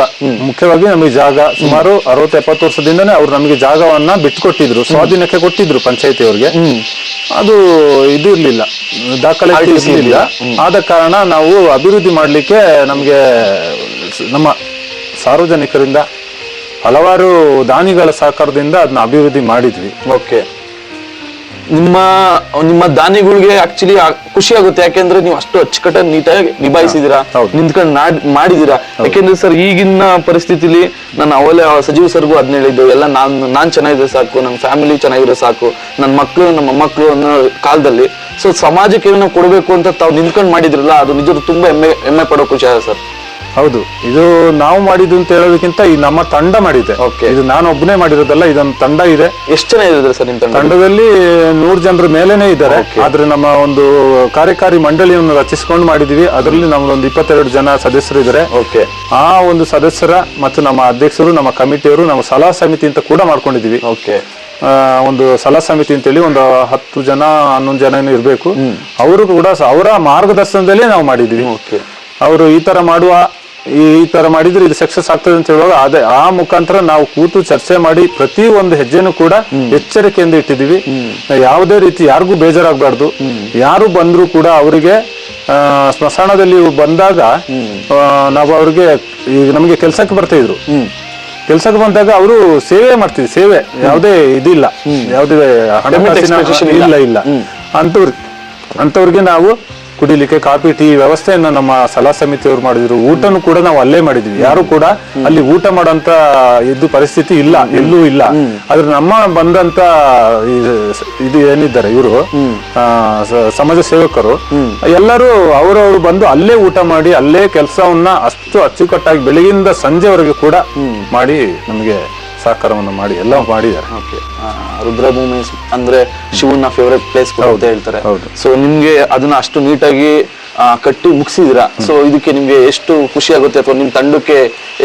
C: ಮುಖ್ಯವಾಗಿ ನಮಗೆ ಜಾಗ ಸುಮಾರು ಅರವತ್ತು ಎಪ್ಪತ್ತು ವರ್ಷದಿಂದನೇ ಅವ್ರು ನಮಗೆ ಜಾಗವನ್ನ ಬಿಟ್ಟುಕೊಟ್ಟಿದ್ರು ಸ್ವಾಧೀನಕ್ಕೆ ಕೊಟ್ಟಿದ್ರು ಪಂಚಾಯತಿ ಅವ್ರಿಗೆ ಅದು ಇದು ಇರಲಿಲ್ಲ. ದಾಖಲೆ ಇರ್ಲಿಲ್ಲ. ಆದ ಕಾರಣ ನಾವು ಅಭಿವೃದ್ಧಿ ಮಾಡ್ಲಿಕ್ಕೆ ನಮಗೆ ನಮ್ಮ ಸಾರ್ವಜನಿಕರಿಂದ ಹಲವಾರು ದಾನಿಗಳ ಸಹಕಾರದಿಂದ ಅದನ್ನ ಅಭಿವೃದ್ಧಿ ಮಾಡಿದ್ವಿ.
A: ಓಕೆ ನಿಮ್ಮ ನಿಮ್ಮ ದಾನಿಗಳಿಗೆ ಆಕ್ಚುಲಿ ಖುಷಿ ಆಗುತ್ತೆ ಯಾಕೆಂದ್ರೆ ನೀವು ಅಷ್ಟು ಅಚ್ಚುಕಟ್ಟಾಗಿ ನೀಟಾಗಿ ನಿಭಾಯಿಸಿದೀರಾ. ನಿಂತ್ಕೊಂಡು ನಾಡ್ ಮಾಡಿದೀರಾ. ಯಾಕೆಂದ್ರೆ ಸರ್ ಈಗಿನ ಪರಿಸ್ಥಿತಿಲಿ ನಾನು ಅವಲೇ ಸಚಿವ ಸರ್ಗೂ ಅದನ್ನ ಹೇಳಿದ್ದು ಎಲ್ಲ ನಾನ್ ನಾನ್ ಚೆನ್ನಾಗಿದ್ರೆ ಸಾಕು ನನ್ನ ಫ್ಯಾಮಿಲಿ ಚೆನ್ನಾಗಿರೋ ಸಾಕು ನನ್ನ ಮಕ್ಕಳು ನಮ್ಮ ಮಕ್ಕಳು ಅನ್ನೋ ಕಾಲದಲ್ಲಿ. ಸೊ ಸಮಾಜಕ್ಕೆ ಏನೋ ಕೊಡಬೇಕು ಅಂತ ತಾವು ನಿಂತ್ಕೊಂಡು ಮಾಡಿದ್ರಲ್ಲ ಅದು ನಿಜ ತುಂಬಾ ಹೆಮ್ಮೆ ಹೆಮ್ಮೆ ಪಡೋ ಖುಷಿ ಆಗ ಸರ್.
C: ಹೌದು. ಇದು ನಾವು ಮಾಡಿದ್ದು ಅಂತ ಹೇಳೋದಕ್ಕಿಂತ ಈ ನಮ್ಮ ತಂಡ ಮಾಡಿದೆ.
A: Okay.
C: ಇದು ನಾನು ಒಬ್ಬನೇ ಮಾಡಿರೋದಲ್ಲ ಇದೊಂದು ತಂಡ ಇದೆ.
A: ಎಷ್ಟು ಜನ ಇದ್ದಾರೆ ಸರ್ ನಿಮ್ ತಂಡ
C: ತಂಡದಲ್ಲಿ ನೂರು ಜನರ ಮೇಲೇನೆ ಇದ್ದಾರೆ. ಆದ್ರೆ ನಮ್ಮ ಒಂದು ಕಾರ್ಯಕಾರಿ ಮಂಡಳಿಯನ್ನು ರಚಿಸಿಕೊಂಡು ಮಾಡಿದೀವಿ ಅದರಲ್ಲಿ ನಮ್ದೊಂದು ಇಪ್ಪತ್ತೆರಡು ಜನ ಸದಸ್ಯರು ಇದ್ದಾರೆ.
A: ಓಕೆ
C: ಆ ಒಂದು ಸದಸ್ಯರ ಮತ್ತು ನಮ್ಮ ಅಧ್ಯಕ್ಷರು ನಮ್ಮ ಕಮಿಟಿಯವರು ನಮ್ಮ ಸಲಹಾ ಸಮಿತಿ ಅಂತ ಕೂಡ ಮಾಡ್ಕೊಂಡಿದೀವಿ
A: ಓಕೆ
C: ಆ, ಒಂದು ಸಲಹಾ ಸಮಿತಿ ಅಂತೇಳಿ ಒಂದು ಹತ್ತು ಜನ ಹನ್ನೊಂದು ಜನ ಇರಬೇಕು. ಅವರು ಕೂಡ ಸ- ಅವರ ಮಾರ್ಗದರ್ಶನದಲ್ಲೇ ನಾವು ಮಾಡಿದೀವಿ
A: ಓಕೆ
C: ಅವರು ಈ ತರ ಮಾಡುವ ಈ ತರ ಮಾಡಿದ್ರೆ ಇದು ಸಕ್ಸಸ್ ಆಗ್ತದೆ ಅಂತ ಹೇಳುವಾಗ ಅದೇ ಆ ಮುಖಾಂತರ ನಾವು ಕೂತು ಚರ್ಚೆ ಮಾಡಿ ಪ್ರತಿ ಒಂದು ಹೆಜ್ಜೆನೂ ಕೂಡ ಎಚ್ಚರಿಕೆಯಿಂದ ಇಟ್ಟಿದೀವಿ ಯಾವುದೇ ರೀತಿ ಯಾರಿಗೂ ಬೇಜಾರಾಗಬಾರ್ದು. ಯಾರು ಬಂದ್ರು ಕೂಡ ಅವರಿಗೆ ಆ, ಸ್ಮಶಾನದಲ್ಲಿ ಬಂದಾಗ ನಾವು ಅವ್ರಿಗೆ ಈಗ ನಮಗೆ ಕೆಲಸಕ್ಕೆ ಬರ್ತಾ ಇದ್ರು. ಕೆಲ್ಸಕ್ಕೆ ಬಂದಾಗ ಅವರು ಸೇವೆ ಮಾಡ್ತಿದ್ರು ಸೇವೆ. ಯಾವುದೇ ಇದಿಲ್ಲ. ಯಾವುದೇ.
A: ಇಲ್ಲ.
C: ಇಲ್ಲ ಅಂತವ್ರಿಗೆ ಅಂತವ್ರಿಗೆ ನಾವು ಕುಡಿಲಿಕ್ಕೆ ಕಾಫಿ, ಟೀ ವ್ಯವಸ್ಥೆಯನ್ನ ನಮ್ಮ ಸಲಹಾ ಸಮಿತಿಯವರು ಮಾಡಿದ್ರು. ಊಟನು ಕೂಡ ನಾವು ಅಲ್ಲೇ ಮಾಡಿದ್ವಿ. ಯಾರು ಕೂಡ ಅಲ್ಲಿ ಊಟ ಮಾಡೋಂತ ಇದು ಪರಿಸ್ಥಿತಿ ಇಲ್ಲ, ಎಲ್ಲೂ ಇಲ್ಲ. ಆದ್ರೆ ನಮ್ಮ ಬಂದಂತ ಇದು ಏನಿದ್ದಾರೆ ಇವರು ಸಮಾಜ ಸೇವಕರು, ಎಲ್ಲರೂ ಅವರವರು ಬಂದು ಅಲ್ಲೇ ಊಟ ಮಾಡಿ, ಅಲ್ಲೇ ಕೆಲಸವನ್ನ ಅಷ್ಟು ಅಚ್ಚುಕಟ್ಟಾಗಿ ಬೆಳಗಿಂದ ಸಂಜೆವರೆಗೆ ಕೂಡ ಮಾಡಿ ನಮಗೆ ಸಹಕಾರವನ್ನು ಮಾಡಿ ಎಲ್ಲ ಮಾಡಿದ್ದಾರೆ.
A: ಓಕೆ. ರುದ್ರಭೂಮಿ ಅಂದ್ರೆ ಶಿವನ ಫೇವರೇಟ್ ಪ್ಲೇಸ್ ಕೂಡ ಅಂತ ಹೇಳ್ತಾರೆ.
C: ಹೌದು.
A: ಸೊ ನಿಮ್ಗೆ ಅದನ್ನ ಅಷ್ಟು ನೀಟಾಗಿ ಕಟ್ಟಿ ಮುಗಿಸಿದಿರಾ ಸೊ ಇದಕ್ಕೆ ನಿಮ್ಗೆ ಎಷ್ಟು ಖುಷಿ ಆಗುತ್ತೆ ಅಥವಾ ನಿಮ್ ತಂಡಕ್ಕೆ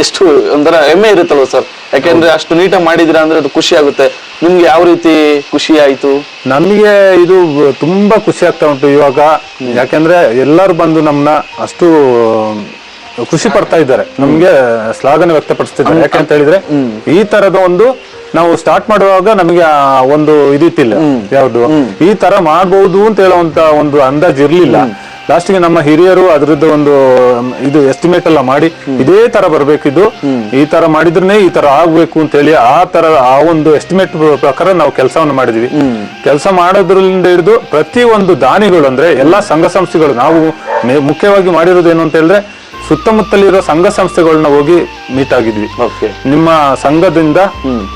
A: ಎಷ್ಟು ಒಂಥರ ಹೆಮ್ಮೆ ಇರುತ್ತಲ್ವ ಸರ್? ಯಾಕೆಂದ್ರೆ ಅಷ್ಟು ನೀಟಾಗಿ ಮಾಡಿದಿರಾ ಅಂದ್ರೆ ಅದು ಖುಷಿ ಆಗುತ್ತೆ. ನಿಮ್ಗೆ ಯಾವ ರೀತಿ ಖುಷಿ ಆಯ್ತು?
C: ನಮಗೆ ಇದು ತುಂಬಾ ಖುಷಿ ಆಗ್ತಾ ಉಂಟು ಇವಾಗ. ಯಾಕೆಂದ್ರೆ ಎಲ್ಲರೂ ಬಂದು ನಮ್ಮನ್ನ ಅಷ್ಟು ಖುಷಿ ಪಡ್ತಾ ಇದ್ದಾರೆ. ನಮ್ಗೆ ಶ್ಲಾಘನೆ ವ್ಯಕ್ತಪಡಿಸ್ತಿದ್ದಾರೆ. ಯಾಕಂತ ಹೇಳಿದ್ರೆ ಈ ತರದ ಒಂದು ನಾವು ಸ್ಟಾರ್ಟ್ ಮಾಡುವಾಗ ನಮಗೆ ಒಂದು ಇದಿತ್ತಿಲ್ಲ ಯಾವ್ದು? ಈ ತರ ಮಾಡಬಹುದು ಅಂತ ಹೇಳುವಂತ ಒಂದು ಅಂದಾಜ್ ಇರ್ಲಿಲ್ಲ. ಲಾಸ್ಟ್ಗೆ ನಮ್ಮ ಹಿರಿಯರು ಅದ್ರದ್ದು ಒಂದು ಇದು ಎಸ್ಟಿಮೇಟ್ ಎಲ್ಲ ಮಾಡಿ ಇದೇ ತರ ಬರ್ಬೇಕಿದ್ದು ಈ ತರ ಮಾಡಿದ್ರೆ ಈ ತರ ಆಗ್ಬೇಕು ಅಂತ ಹೇಳಿ ಆ ತರ ಆ ಒಂದು ಎಸ್ಟಿಮೇಟ್ ಪ್ರಕಾರ ನಾವು ಕೆಲಸವನ್ನು ಮಾಡಿದ್ವಿ. ಕೆಲಸ ಮಾಡೋದ್ರಿಂದ ಹಿಡಿದು ಪ್ರತಿ ಒಂದು ದಾನಿಗಳು ಅಂದ್ರೆ ಎಲ್ಲಾ ಸಂಘ ಸಂಸ್ಥೆಗಳು ನಾವು ಮುಖ್ಯವಾಗಿ ಮಾಡಿರೋದು ಏನು ಅಂತ ಹೇಳಿದ್ರೆ ಸುತ್ತಮುತ್ತಲಿರೋ ಸಂಘ ಸಂಸ್ಥೆಗಳನ್ನ ಹೋಗಿ ಮೀಟ್ ಆಗಿದ್ವಿ.
A: ಓಕೆ
C: ನಿಮ್ಮ ಸಂಘದಿಂದ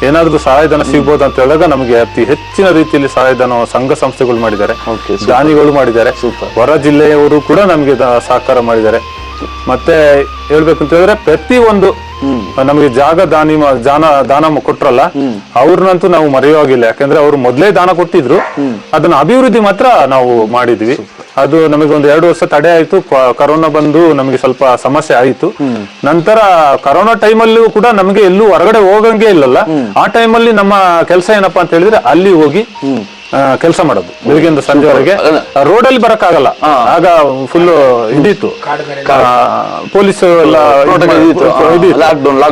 C: ಏನಾದ್ರೂ ಸಹಾಯಧನ ಸಿಗ್ಬೋದು ಅಂತ ಹೇಳಿದಾಗ ನಮಗೆ ಅತಿ ಹೆಚ್ಚಿನ ರೀತಿಯಲ್ಲಿ ಸಹಾಯಧನ ಸಂಘ ಸಂಸ್ಥೆಗಳು ಮಾಡಿದ್ದಾರೆ.
A: Okay, super.
C: ದಾನಿಗಳು ಮಾಡಿದ್ದಾರೆ.
A: Super.
C: ಹೊರ ಜಿಲ್ಲೆಯವರು ಕೂಡ ನಮಗೆ ದ- ಸಹಕಾರ ಮಾಡಿದ್ದಾರೆ. ಮತ್ತೆ ಹೇಳ್ಬೇಕು ಅಂತ ಹೇಳಿದ್ರೆ ಪ್ರತಿ ಒಂದು ನಮಗೆ ಜಾಗ ದಾನಿ ಮಾ- ಜಾನ ದಾನ ಮ- ಕೊಟ್ರಲ್ಲ ಅವ್ರನ್ನಂತೂ ನಾವು ಮರೆಯುವಾಗಿಲ್ಲ ಯಾಕಂದ್ರೆ ಅವರು ಮೊದಲೇ ದಾನ ಕೊಟ್ಟಿದ್ರು. ಅದನ್ನ ಅಭಿವೃದ್ಧಿ ಮಾತ್ರ ನಾವು ಮಾಡಿದ್ವಿ. ಅದು ನಮಗೆ ಒಂದು ಎರಡು ವರ್ಷ ತಡೆ ಆಯ್ತು. ಕರೋನಾ ಬಂದು ನಮಗೆ ಸ್ವಲ್ಪ ಸಮಸ್ಯೆ ಆಯಿತು. ನಂತರ ಕರೋನಾ ಟೈಮಲ್ಲೂ ಕೂಡ ನಮಗೆ ಎಲ್ಲೂ ಹೊರಗಡೆ ಹೋಗಂಗೆ ಇಲ್ಲಲ್ಲ. ಆ ಟೈಮಲ್ಲಿ ನಮ್ಮ ಕೆಲಸ ಏನಪ್ಪಾ ಅಂತ ಹೇಳಿದ್ರೆ ಅಲ್ಲಿ ಹೋಗಿ ಕೆಲಸ ಮಾಡೋದು. ಬೆಳಿಗ್ಗೆಯಿಂದ ಸಂಜೆವರೆಗೆ ರೋಡಲ್ಲಿ ಬರಕ್ಕಾಗಲ್ಲ. ಆಗ ಫುಲ್ ಇದಿತ್ತು ಪೊಲೀಸ್ ಎಲ್ಲ.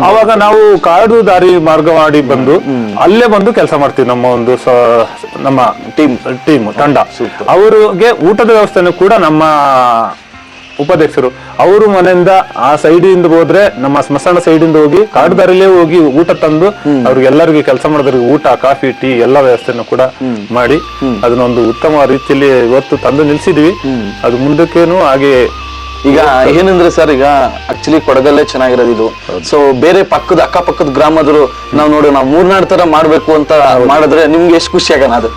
C: ಅವಾಗ ನಾವು ಕಾಡು ದಾರಿ ಮಾರ್ಗ ಮಾಡಿ ಬಂದು ಅಲ್ಲೇ ಬಂದು ಕೆಲಸ ಮಾಡ್ತೀವಿ ನಮ್ಮ ಒಂದು ಸ- ನಮ್ಮ
A: ಟೀಮ್
C: ಟೀಮ್ ತಂಡ. ಅವರಿಗೆ ಊಟದ ವ್ಯವಸ್ಥೆನೂ ಕೂಡ ನಮ್ಮ ಉಪಾಧ್ಯಕ್ಷರು ಅವರು ಮನೆಯಿಂದ ಆ ಸೈಡಿಂದ ಹೋದ್ರೆ ನಮ್ಮ ಸ್ಮಶಾನ ಸೈಡಿಂದ ಹೋಗಿ ಕಾಡುದಾರಲ್ಲೇ ಹೋಗಿ ಊಟ ತಂದು ಅವ್ರಿಗೆಲ್ಲರಿಗೆ ಕೆಲಸ ಮಾಡೋದ್ರಿಗೆ ಊಟ ಕಾಫಿ ಟೀ ಎಲ್ಲ ವ್ಯವಸ್ಥೆನೂ ಕೂಡ ಮಾಡಿ ಅದನ್ನೊಂದು ಉತ್ತಮ ರೀತಿಯಲ್ಲಿ ಇವತ್ತು ತಂದು ನಿಲ್ಸಿದೀವಿ. ಅದು ಮುಂದಕ್ಕೇನು ಹಾಗೆ
A: ಈಗ ಏನಂದ್ರೆ ಸರ್ ಈಗ ಆಕ್ಚುಲಿ ಕೊಡಗಲ್ಲೇ ಚೆನ್ನಾಗಿರೋದು ಇದು. ಸೊ ಬೇರೆ ಪಕ್ಕದ ಅಕ್ಕಪಕ್ಕದ ಗ್ರಾಮದರು ನಾವು ನೋಡೋಣ ನಾವು ಮೂರ್ನಾಡ್ ತರ ಮಾಡ್ಬೇಕು ಅಂತ ಮಾಡಿದ್ರೆ ನಿಮ್ಗೆ ಎಷ್ಟು ಖುಷಿ ಆಗೋಣ ಅದು?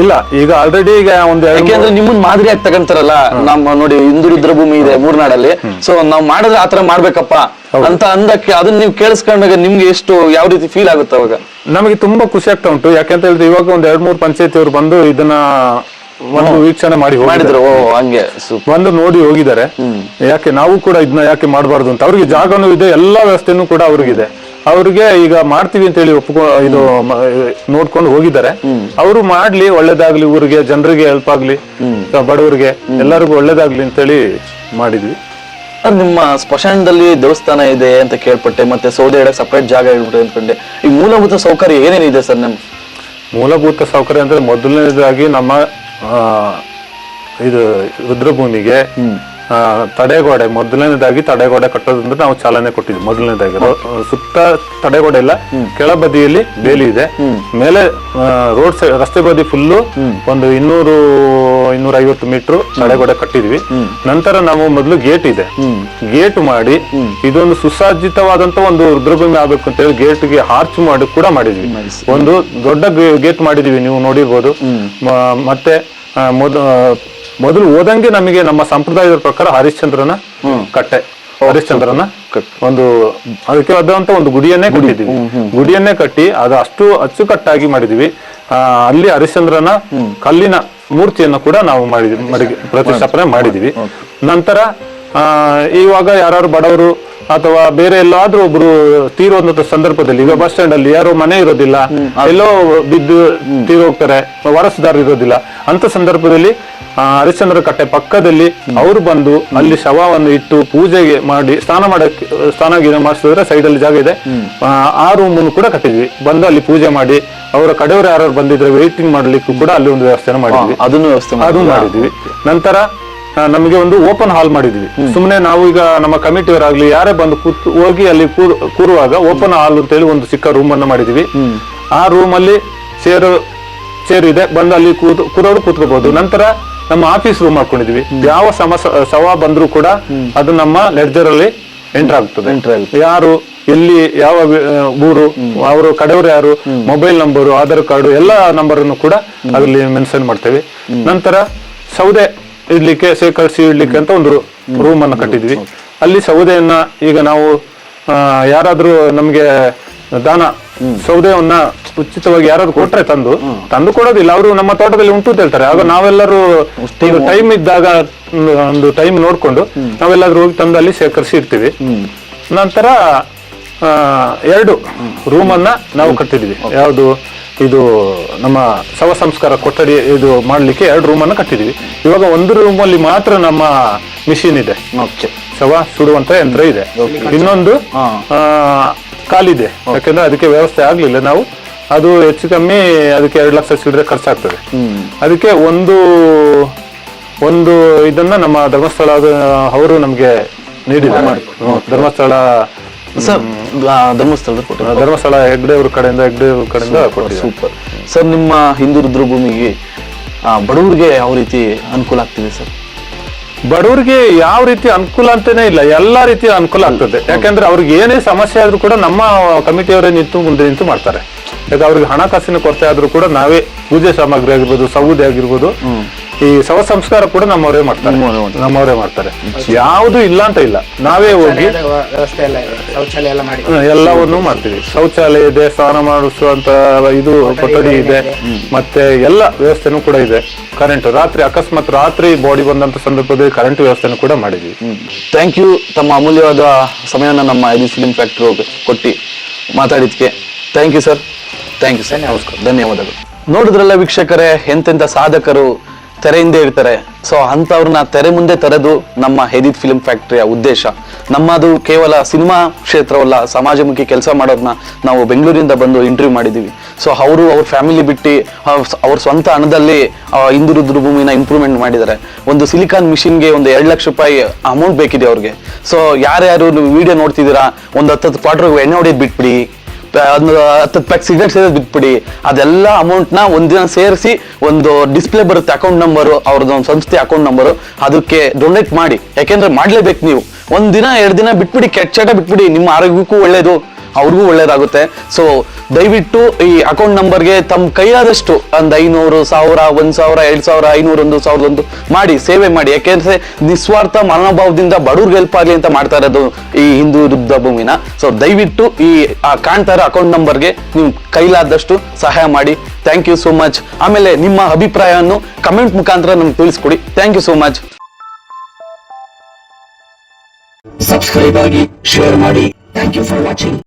C: ಇಲ್ಲ ಈಗ ಆಲ್ರೆಡಿ ಈಗ ಒಂದ್ ಎರಡು
A: ಯಾಕೆಂದ್ರೆ ಮಾದರಿ ಮಾದರಿಯಾಗಿ ತಗೊಂತಾರಲ್ಲ ನಮ್ಮ ನೋಡಿ ಹಿಂದೂ ರುದ್ರಭೂಮಿ ಇದೆ ಮೂರ್ನಾಡಲ್ಲಿ. ಸೊ ನಾವ್ ಮಾಡಿದ್ರೆ ಆತರ ಮಾಡ್ಬೇಕಪ್ಪ ಅಂತ ಅಂದಕ್ಕೆ ಅದನ್ನ ನೀವು ಕೇಳಿಸ್ಕೊಂಡಾಗ ನಿಮ್ಗೆ ಎಷ್ಟು ಯಾವ ರೀತಿ ಫೀಲ್ ಆಗುತ್ತೆ ಅವಾಗ?
C: ನಮಗೆ ತುಂಬಾ ಖುಷಿ ಆಗ್ತಾ ಉಂಟು. ಯಾಕೆಂತ ಹೇಳಿದ್ರೆ ಇವಾಗ ಒಂದ್ ಎರಡ್ ಮೂರು ಪಂಚಾಯತಿ ಅವರು ಬಂದು ಇದನ್ನ ಒಂದು ವೀಕ್ಷಣೆ ಮಾಡಿ.
A: ಮಾಡಿದ್ರು. ಓ ಹಂಗೆ.
C: ಬಂದು ನೋಡಿ ಹೋಗಿದ್ದಾರೆ. ಯಾಕೆ ನಾವು ಕೂಡ ಇದನ್ನ ಯಾಕೆ ಮಾಡಬಾರ್ದು ಅಂತ. ಅವ್ರಿಗೆ ಜಾಗನೂ ಇದೆ ಎಲ್ಲಾ ವ್ಯವಸ್ಥೆನೂ ಕೂಡ ಅವ್ರಿಗಿದೆ. ಅವ್ರಿಗೆ ಈಗ ಮಾಡ್ತೀವಿ ಅಂತ ಹೇಳಿ ಒಪ್ಕೊ ಇದು ಮ- ನೋಡ್ಕೊಂಡು ಹೋಗಿದ್ದಾರೆ. ಅವರು ಮಾಡ್ಲಿ ಒಳ್ಳೇದಾಗ್ಲಿ ಊರಿಗೆ ಜನರಿಗೆ ಹೆಲ್ಪ್ ಆಗ್ಲಿ ಬಡವರಿಗೆ ಎಲ್ಲರಿಗೂ ಒಳ್ಳೇದಾಗ್ಲಿ ಅಂತೇಳಿ ಮಾಡಿದ್ವಿ.
A: ಸರ್, ನಿಮ್ಮ ಸ್ಮಶಾನದಲ್ಲಿ ದೇವಸ್ಥಾನ ಇದೆ ಅಂತ ಕೇಳ್ಪಟ್ಟೆ ಮತ್ತೆ ಸೌದೆ ಇಡಕ್ ಸಪ್ರೇಟ್ ಜಾಗ ಇಡ್ಬಿಟ್ಟು ಅಂದ್ಕೊಂಡೆ. ಈ ಮೂಲಭೂತ ಸೌಕರ್ಯ ಏನೇನಿದೆ ಸರ್ ನಮ್
C: ಮೂಲಭೂತ ಸೌಕರ್ಯ ಅಂದ್ರೆ ಮೊದಲನೇದಾಗಿ ನಮ್ಮ ಆ, ಇದು ರುದ್ರಭೂಮಿಗೆ ತಡೆಗೋಡೆ ಮೊದಲನೇದಾಗಿ ತಡೆಗೋಡೆ ಕಟ್ಟೋದ್ರಿಂದ ನಾವು ಚಾಲನೆ ಕೊಟ್ಟಿದ್ವಿ. ಮೊದಲನೇದಾಗಿ ಸುತ್ತ ತಡೆಗೋಡೆ ಇಲ್ಲ ಕೆಳಬದಿಯಲ್ಲಿ ಬೇಲಿ ಇದೆ. ಮೇಲೆ ರೋಡ್ ಸೈಡ್ ರಸ್ತೆ ಬದಿ ಫುಲ್ಲು ಒಂದು ಇನ್ನೂರು ಇನ್ನೂರ ಐವತ್ತು ಮೀಟರ್ ತಡೆಗೋಡೆ ಕಟ್ಟಿದ್ವಿ. ನಂತರ ನಾವು ಮೊದಲು ಗೇಟ್ ಇದೆ. ಗೇಟ್ ಮಾಡಿ ಇದೊಂದು ಸುಸಜ್ಜಿತವಾದಂತ ಒಂದು ರುದ್ರಭೂಮಿ ಆಗ್ಬೇಕು ಅಂತ ಹೇಳಿ ಗೇಟ್ಗೆ ಹಾರ್ಚ್ ಮಾಡಿ ಕೂಡ ಮಾಡಿದ್ವಿ. ಒಂದು ದೊಡ್ಡ ಗೇಟ್ ಮಾಡಿದೀವಿ ನೀವು ನೋಡಿರ್ಬೋದು. ಮತ್ತೆ ಮೊದ ಮೊದಲು ಓದಂಗೆ ನಮಗೆ ನಮ್ಮ ಸಂಪ್ರದಾಯದ ಪ್ರಕಾರ ಹರಿಶ್ಚಂದ್ರನ ಕಟ್ಟೆ ಹರಿಶ್ಚಂದ್ರನ ಒಂದು ಅದಕ್ಕೆ ಆದಂತ ಒಂದು ಗುಡಿಯನ್ನೇ ಕಟ್ಟಿದ್ವಿ ಗುಡಿಯನ್ನೇ ಕಟ್ಟಿ ಅದು ಅಷ್ಟು ಅಚ್ಚುಕಟ್ಟಾಗಿ ಮಾಡಿದ್ವಿ ಆ, ಅಲ್ಲಿ ಹರಿಶ್ಚಂದ್ರನ ಕಲ್ಲಿನ ಮೂರ್ತಿಯನ್ನು ಕೂಡ ನಾವು ಮಾಡಿದ್ವಿ ಮಾಡಿ- ಪ್ರತಿಷ್ಠಾಪನೆ ಮಾಡಿದ್ವಿ. ನಂತರ ಆ, ಇವಾಗ ಯಾರು ಬಡವರು ಅಥವಾ ಬೇರೆ ಎಲ್ಲಾದ್ರೂ ಒಬ್ರು ತೀರೋದಂತ ಸಂದರ್ಭದಲ್ಲಿ ಈಗ ಬಸ್ ಸ್ಟ್ಯಾಂಡ್ ಅಲ್ಲಿ ಯಾರೋ ಮನೆ ಇರೋದಿಲ್ಲ ಎಲ್ಲೋ ಬಿದ್ದು ತೀರೋಗ್ತಾರೆ ವಾರಸುದಾರ ಇರೋದಿಲ್ಲ. ಅಂತ ಸಂದರ್ಭದಲ್ಲಿ ಹರಿಶ್ಚಂದ್ರ ಕಟ್ಟೆ ಪಕ್ಕದಲ್ಲಿ ಅವ್ರು ಬಂದು ಅಲ್ಲಿ ಶವವನ್ನು ಇಟ್ಟು ಪೂಜೆಗೆ ಮಾಡಿ ಸ್ನಾನ ಮಾಡಕ್ಕೆ ಸ್ನಾನ ಗೀನ ಮಾಡಿಸಿದ್ರೆ ಸೈಡ್ ಅಲ್ಲಿ ಜಾಗ ಇದೆ. ಆ, ರೂಮ್ ಕೂಡ ಕಟ್ಟಿದ್ವಿ. ಬಂದು ಅಲ್ಲಿ ಪೂಜೆ ಮಾಡಿ ಅವರ ಕಡೆಯವರು ಯಾರು ಬಂದಿದ್ರೆ ವೇಟಿಂಗ್ ಮಾಡ್ಲಿಕ್ಕೂ ಕೂಡ ಅಲ್ಲಿ ಒಂದು ವ್ಯವಸ್ಥೆನ ಮಾಡಿದ್ವಿ.
A: ಅದನ್ನು ವ್ಯವಸ್ಥೆ
C: ಮಾಡಿದ್ವಿ. ನಂತರ ನಮಗೆ ಒಂದು ಓಪನ್ ಹಾಲ್ ಮಾಡಿದ್ವಿ. ಸುಮ್ಮನೆ ನಾವು ಈಗ ನಮ್ಮ ಕಮಿಟಿಯವರಾಗ್ಲಿ ಯಾರೇ ಬಂದು ಕೂತು ಹೋಗಿ ಅಲ್ಲಿ ಕೂರ್- ಕೂರುವಾಗ ಓಪನ್ ಹಾಲ್ ಅಂತ ಹೇಳಿ ಒಂದು ಚಿಕ್ಕ ರೂಮ್ ಅನ್ನು ಮಾಡಿದ್ವಿ. ಆ ರೂಮ್ ಅಲ್ಲಿ ಸೇರು ಚೇರ್ ಇದೆ ಬಂದು ಅಲ್ಲಿ ಕೂತು ಕೂರೋರು ಕೂತ್ಕೋಬಹುದು. ನಂತರ ನಮ್ಮ ಆಫೀಸ್ ರೂಮ್ ಹಾಕೊಂಡಿದ್ವಿ. ಯಾವ ಸಮಸ ಸವಾ ಬಂದ್ರು ಕೂಡ ಅದು ನಮ್ಮ ಲೆಡ್ಜರ್ ಅಲ್ಲಿ ಎಂಟರ್ ಆಗ್ತದೆ. ಯಾರು ಎಲ್ಲಿ ಯಾವ ಊರು ಅವರು ಕಡೆಯವರು ಯಾರು ಮೊಬೈಲ್ ನಂಬರು ಆಧಾರ್ ಕಾರ್ಡು ಎಲ್ಲ ನಂಬರ್ ಅನ್ನು ಕೂಡ ಅದರಲ್ಲಿ ಮೆನ್ಷನ್ ಮಾಡ್ತೇವೆ. ನಂತರ ಸೌದೆ ಇಡ್ಲಿಕ್ಕೆ ಶೇಖರಿಸಿ ಇಡ್ಲಿಕ್ಕೆ ಅಂತ ಒಂದು ರೂಮ್ ಅನ್ನು ಕಟ್ಟಿದ್ವಿ. ಅಲ್ಲಿ ಸೌದೆಯನ್ನ ಈಗ ನಾವು ಯಾರಾದ್ರೂ ನಮ್ಗೆ ದಾನ ಸೌದೆಯನ್ನ ಉಚಿತವಾಗಿ ಯಾರಾದ್ರು ಕೊಟ್ರೆ ತಂದು ತಂದು ಕೊಡೋದಿಲ್ಲ. ಅವರು ನಮ್ಮ ತೋಟದಲ್ಲಿ ಉಂಟು ಅಂತ ಹೇಳ್ತಾರೆ. ಆಗ ನಾವೆಲ್ಲರೂ ಟೈಮ್ ಇದ್ದಾಗ ಒಂದು- ಟೈಮ್ ನೋಡ್ಕೊಂಡು ನಾವೆಲ್ಲಾದ್ರೂ ಹೋಗಿ ತಂದು ಅಲ್ಲಿ ಶೇಖರಿಸಿ ಇರ್ತೀವಿ ನಂತರ ಎರಡು ರೂಮ್ ಅನ್ನ ನಾವು ಕಟ್ಟಿದ್ವಿ. ಯಾವುದು? ಇದು ನಮ್ಮ ಶವ ಸಂಸ್ಕಾರ ಕೊಠಡಿ ಇದು ಮಾಡ್ಲಿಕ್ಕೆ ಎರಡು ರೂಮನ್ನು ಕಟ್ಟಿದ್ದೀವಿ ಕಟ್ಟಿದ್ವಿ. ಇವಾಗ ಒಂದು ರೂಮಲ್ಲಿ ಮಾತ್ರ ನಮ್ಮ ಮಿಷಿನ್ ಇದೆ.
A: ಓಕೆ
C: ಶವ ಸುಡುವಂತ ಯಂತ್ರ ಇದೆ. ಇನ್ನೊಂದು ಕಾಲಿದೆ. ಯಾಕಂದ್ರೆ ಅದಕ್ಕೆ ವ್ಯವಸ್ಥೆ ಆಗ್ಲಿಲ್ಲ. ನಾವು ಅದು ಹೆಚ್ಚು ಕಮ್ಮಿ ಅದಕ್ಕೆ ಎರಡು ಲಕ್ಷ ಸಿಡಿದ್ರೆ ಖರ್ಚಾಗ್ತದೆ. ಅದಕ್ಕೆ ಒಂದು ಒಂದು ಇದನ್ನ ನಮ್ಮ ಧರ್ಮಸ್ಥಳ ಅವರು ನಮ್ಗೆ ನೀಡಿದ್ದಾರೆ. ಧರ್ಮಸ್ಥಳ
A: ಸರ್ ಧರ್ಮಸ್ಥಳದ ಕೊಟ್ಟರು
C: ಧರ್ಮಸ್ಥಳ ಹೆಗ್ಡೆ ಅವ್ರ ಕಡೆಯಿಂದ ಹೆಗ್ಡೆ ಅವ್ರ ಕಡೆಯಿಂದ
A: ಸೂಪರ್ ಸರ್ ನಿಮ್ಮ ಹಿಂದೂ ರುದ್ರಭೂಮಿಗೆ ಬಡವರಿಗೆ ಯಾವ ರೀತಿ ಅನುಕೂಲ ಆಗ್ತಿದೆ ಸರ್?
C: ಬಡವರಿಗೆ ಯಾವ ರೀತಿ ಅನುಕೂಲ ಅಂತಾನೆ ಇಲ್ಲ ಎಲ್ಲಾ ರೀತಿ ಅನುಕೂಲ ಆಗ್ತದೆ. ಯಾಕಂದ್ರೆ ಅವ್ರಿಗೆ ಏನೇ ಸಮಸ್ಯೆ ಆದ್ರೂ ಕೂಡ ನಮ್ಮ ಕಮಿಟಿಯವರೇ ನಿಂತು ಮುಂದೆ ನಿಂತು ಮಾಡ್ತಾರೆ. ಯಾಕೆ ಅವ್ರಿಗೆ ಹಣಕಾಸಿನ ಕೊರತೆ ಆದ್ರೂ ಕೂಡ ನಾವೇ ಪೂಜೆ ಸಾಮಗ್ರಿ ಆಗಿರ್ಬೋದು ಸೌದೆ ಆಗಿರ್ಬೋದು. ಈ ಶವ ಸಂಸ್ಕಾರ ಕೂಡ ನಮ್ಮವರೇ ಮಾಡ್ತಾರೆ.
A: ನಮ್ಮವರೇ ಮಾಡ್ತಾರೆ.
C: ಯಾವುದು ಇಲ್ಲ ಅಂತ ಇಲ್ಲ. ನಾವೇ ಹೋಗಿ ಎಲ್ಲವನ್ನು ಮಾಡ್ತೀವಿ. ಶೌಚಾಲಯ ಇದೆ ಸ್ನಾನ ಮಾಡಿಸುವಂತ ಇದು ಕೊಠಡಿ ಇದೆ. ಮತ್ತೆ ಎಲ್ಲ ವ್ಯವಸ್ಥೆನೂ ಕೂಡ ಇದೆ. ಕರೆಂಟ್ ರಾತ್ರಿ ಅಕಸ್ಮಾತ್ ರಾತ್ರಿ ಬಾಡಿ ಬಂದಂತ ಸಂದರ್ಭದಲ್ಲಿ ಕರೆಂಟ್ ವ್ಯವಸ್ಥೆನೂ ಕೂಡ ಮಾಡಿದ್ವಿ.
A: ಥ್ಯಾಂಕ್ ಯು ತಮ್ಮ ಅಮೂಲ್ಯವಾದ ಸಮಯನ ನಮ್ಮ ಐದು ಫಿಲಿಂ ಫ್ಯಾಕ್ಟ್ರಿ ಕೊಟ್ಟು ಮಾತಾಡಿದ್ಕೆ. Thank you sir thank you sir ನಮಸ್ಕಾರ ಧನ್ಯವಾದಗಳು. ನೋಡಿದ್ರಲ್ಲ ವೀಕ್ಷಕರೇ ಎಂತೆಂಥ ಸಾಧಕರು ತೆರೆ ಹಿಂದೆ ಇರ್ತಾರೆ. ಸೊ ಅಂಥವ್ರನ್ನ ತೆರೆ ಮುಂದೆ ತರೆದು ನಮ್ಮ ಹೆದಿತ್ ಫಿಲ್ಮ್ ಫ್ಯಾಕ್ಟ್ರಿಯ ಉದ್ದೇಶ. ನಮ್ಮದು ಕೇವಲ ಸಿನಿಮಾ ಕ್ಷೇತ್ರವಲ್ಲ ಸಮಾಜಮುಖಿ ಕೆಲಸ ಮಾಡೋದನ್ನ ನಾವು ಬೆಂಗಳೂರಿಂದ ಬಂದು ಇಂಟರ್ವ್ಯೂ ಮಾಡಿದ್ದೀವಿ ಸೊ ಅವರು ಅವ್ರ ಫ್ಯಾಮಿಲಿ ಬಿಟ್ಟು ಅವ್ರ ಸ್ವಂತ ಹಣದಲ್ಲಿ ಆ, ಭೂಮಿನ ಇಂಪ್ರೂವ್ಮೆಂಟ್ ಮಾಡಿದ್ದಾರೆ. ಒಂದು ಸಿಲಿಕಾನ್ ಮಿಷಿನ್ಗೆ ಒಂದು ಎರಡು ಲಕ್ಷ ರೂಪಾಯಿ ಅಮೌಂಟ್ ಬೇಕಿದೆ ಅವ್ರಿಗೆ. ಸೊ ಯಾರ್ಯಾರು ವಿಡಿಯೋ ನೋಡ್ತಿದ್ದೀರಾ ಒಂದು ಹತ್ತತ್ತು ಕ್ವಾರ್ಟರ್ ಎಣ್ಣೆ ಹೊಡೆಯೋದು ಬಿಟ್ಬಿಡಿ. ಒಂದು ಹತ್ತು ಪ್ಯಾಕ್ ಸಿಗರೇಟ್ ಇದೆ ಬಿಟ್ಬಿಡಿ. ಅದೆಲ್ಲ ಅಮೌಂಟ್ನ ಒಂದಿನ ಸೇರಿಸಿ ಒಂದು ಡಿಸ್ಪ್ಲೇ ಬರುತ್ತೆ ಅಕೌಂಟ್ ನಂಬರು ಅವ್ರದ್ದು ಒಂದು ಸಂಸ್ಥೆ ಅಕೌಂಟ್ ನಂಬರು ಅದಕ್ಕೆ ಡೊನೇಟ್ ಮಾಡಿ. ಯಾಕೆಂದ್ರೆ ಮಾಡ್ಲೇಬೇಕು ನೀವು. ಒಂದಿನ ಎರಡು ದಿನ ಬಿಟ್ಬಿಡಿ, ಕೆಟ್ಟ ಚಟ ಬಿಟ್ಬಿಡಿ. ನಿಮ್ಮ ಆರೋಗ್ಯಕ್ಕೂ ಒಳ್ಳೇದು. ಅವ್ರಿಗೂ ಒಳ್ಳೇದಾಗುತ್ತೆ. ಸೊ ದಯವಿಟ್ಟು ಈ ಅಕೌಂಟ್ ನಂಬರ್ಗೆ ತಮ್ಮ ಕೈಯಾದಷ್ಟು ಒಂದು ಐನೂರು ಸಾವಿರ, ಒಂದ್ ಸಾವಿರ, ಎರಡ್ ಸಾವಿರ, ಐನೂರು ಒಂದು ಸಾವಿರದ ಒಂದು ಮಾಡಿ, ಸೇವೆ ಮಾಡಿ. ಯಾಕೆಂದ್ರೆ ನಿಸ್ವಾರ್ಥ ಮನೋಭಾವದಿಂದ ಬಡವ್ರಿಗೆ ಹೆಲ್ಪ್ ಆಗಲಿ ಅಂತ ಮಾಡ್ತಾ ಇರೋದು ಈ ಹಿಂದೂ ರುದ್ಧ ಭೂಮಿನ. ಸೊ ದಯವಿಟ್ಟು ಈ ಕಾಣ್ತಾ ಇರೋ ಅಕೌಂಟ್ ನಂಬರ್ಗೆ ನೀವು ಕೈಲಾದಷ್ಟು ಸಹಾಯ ಮಾಡಿ. ಥ್ಯಾಂಕ್ ಯು ಸೋ ಮಚ್ ಆಮೇಲೆ ನಿಮ್ಮ ಅಭಿಪ್ರಾಯವನ್ನು ಕಮೆಂಟ್ ಮುಖಾಂತರ ನಮ್ಗೆ ತಿಳಿಸ್ಕೊಡಿ. Thank you so much
D: subscribe ಆಗಿ ಶೇರ್ ಮಾಡಿ. Thank you for watching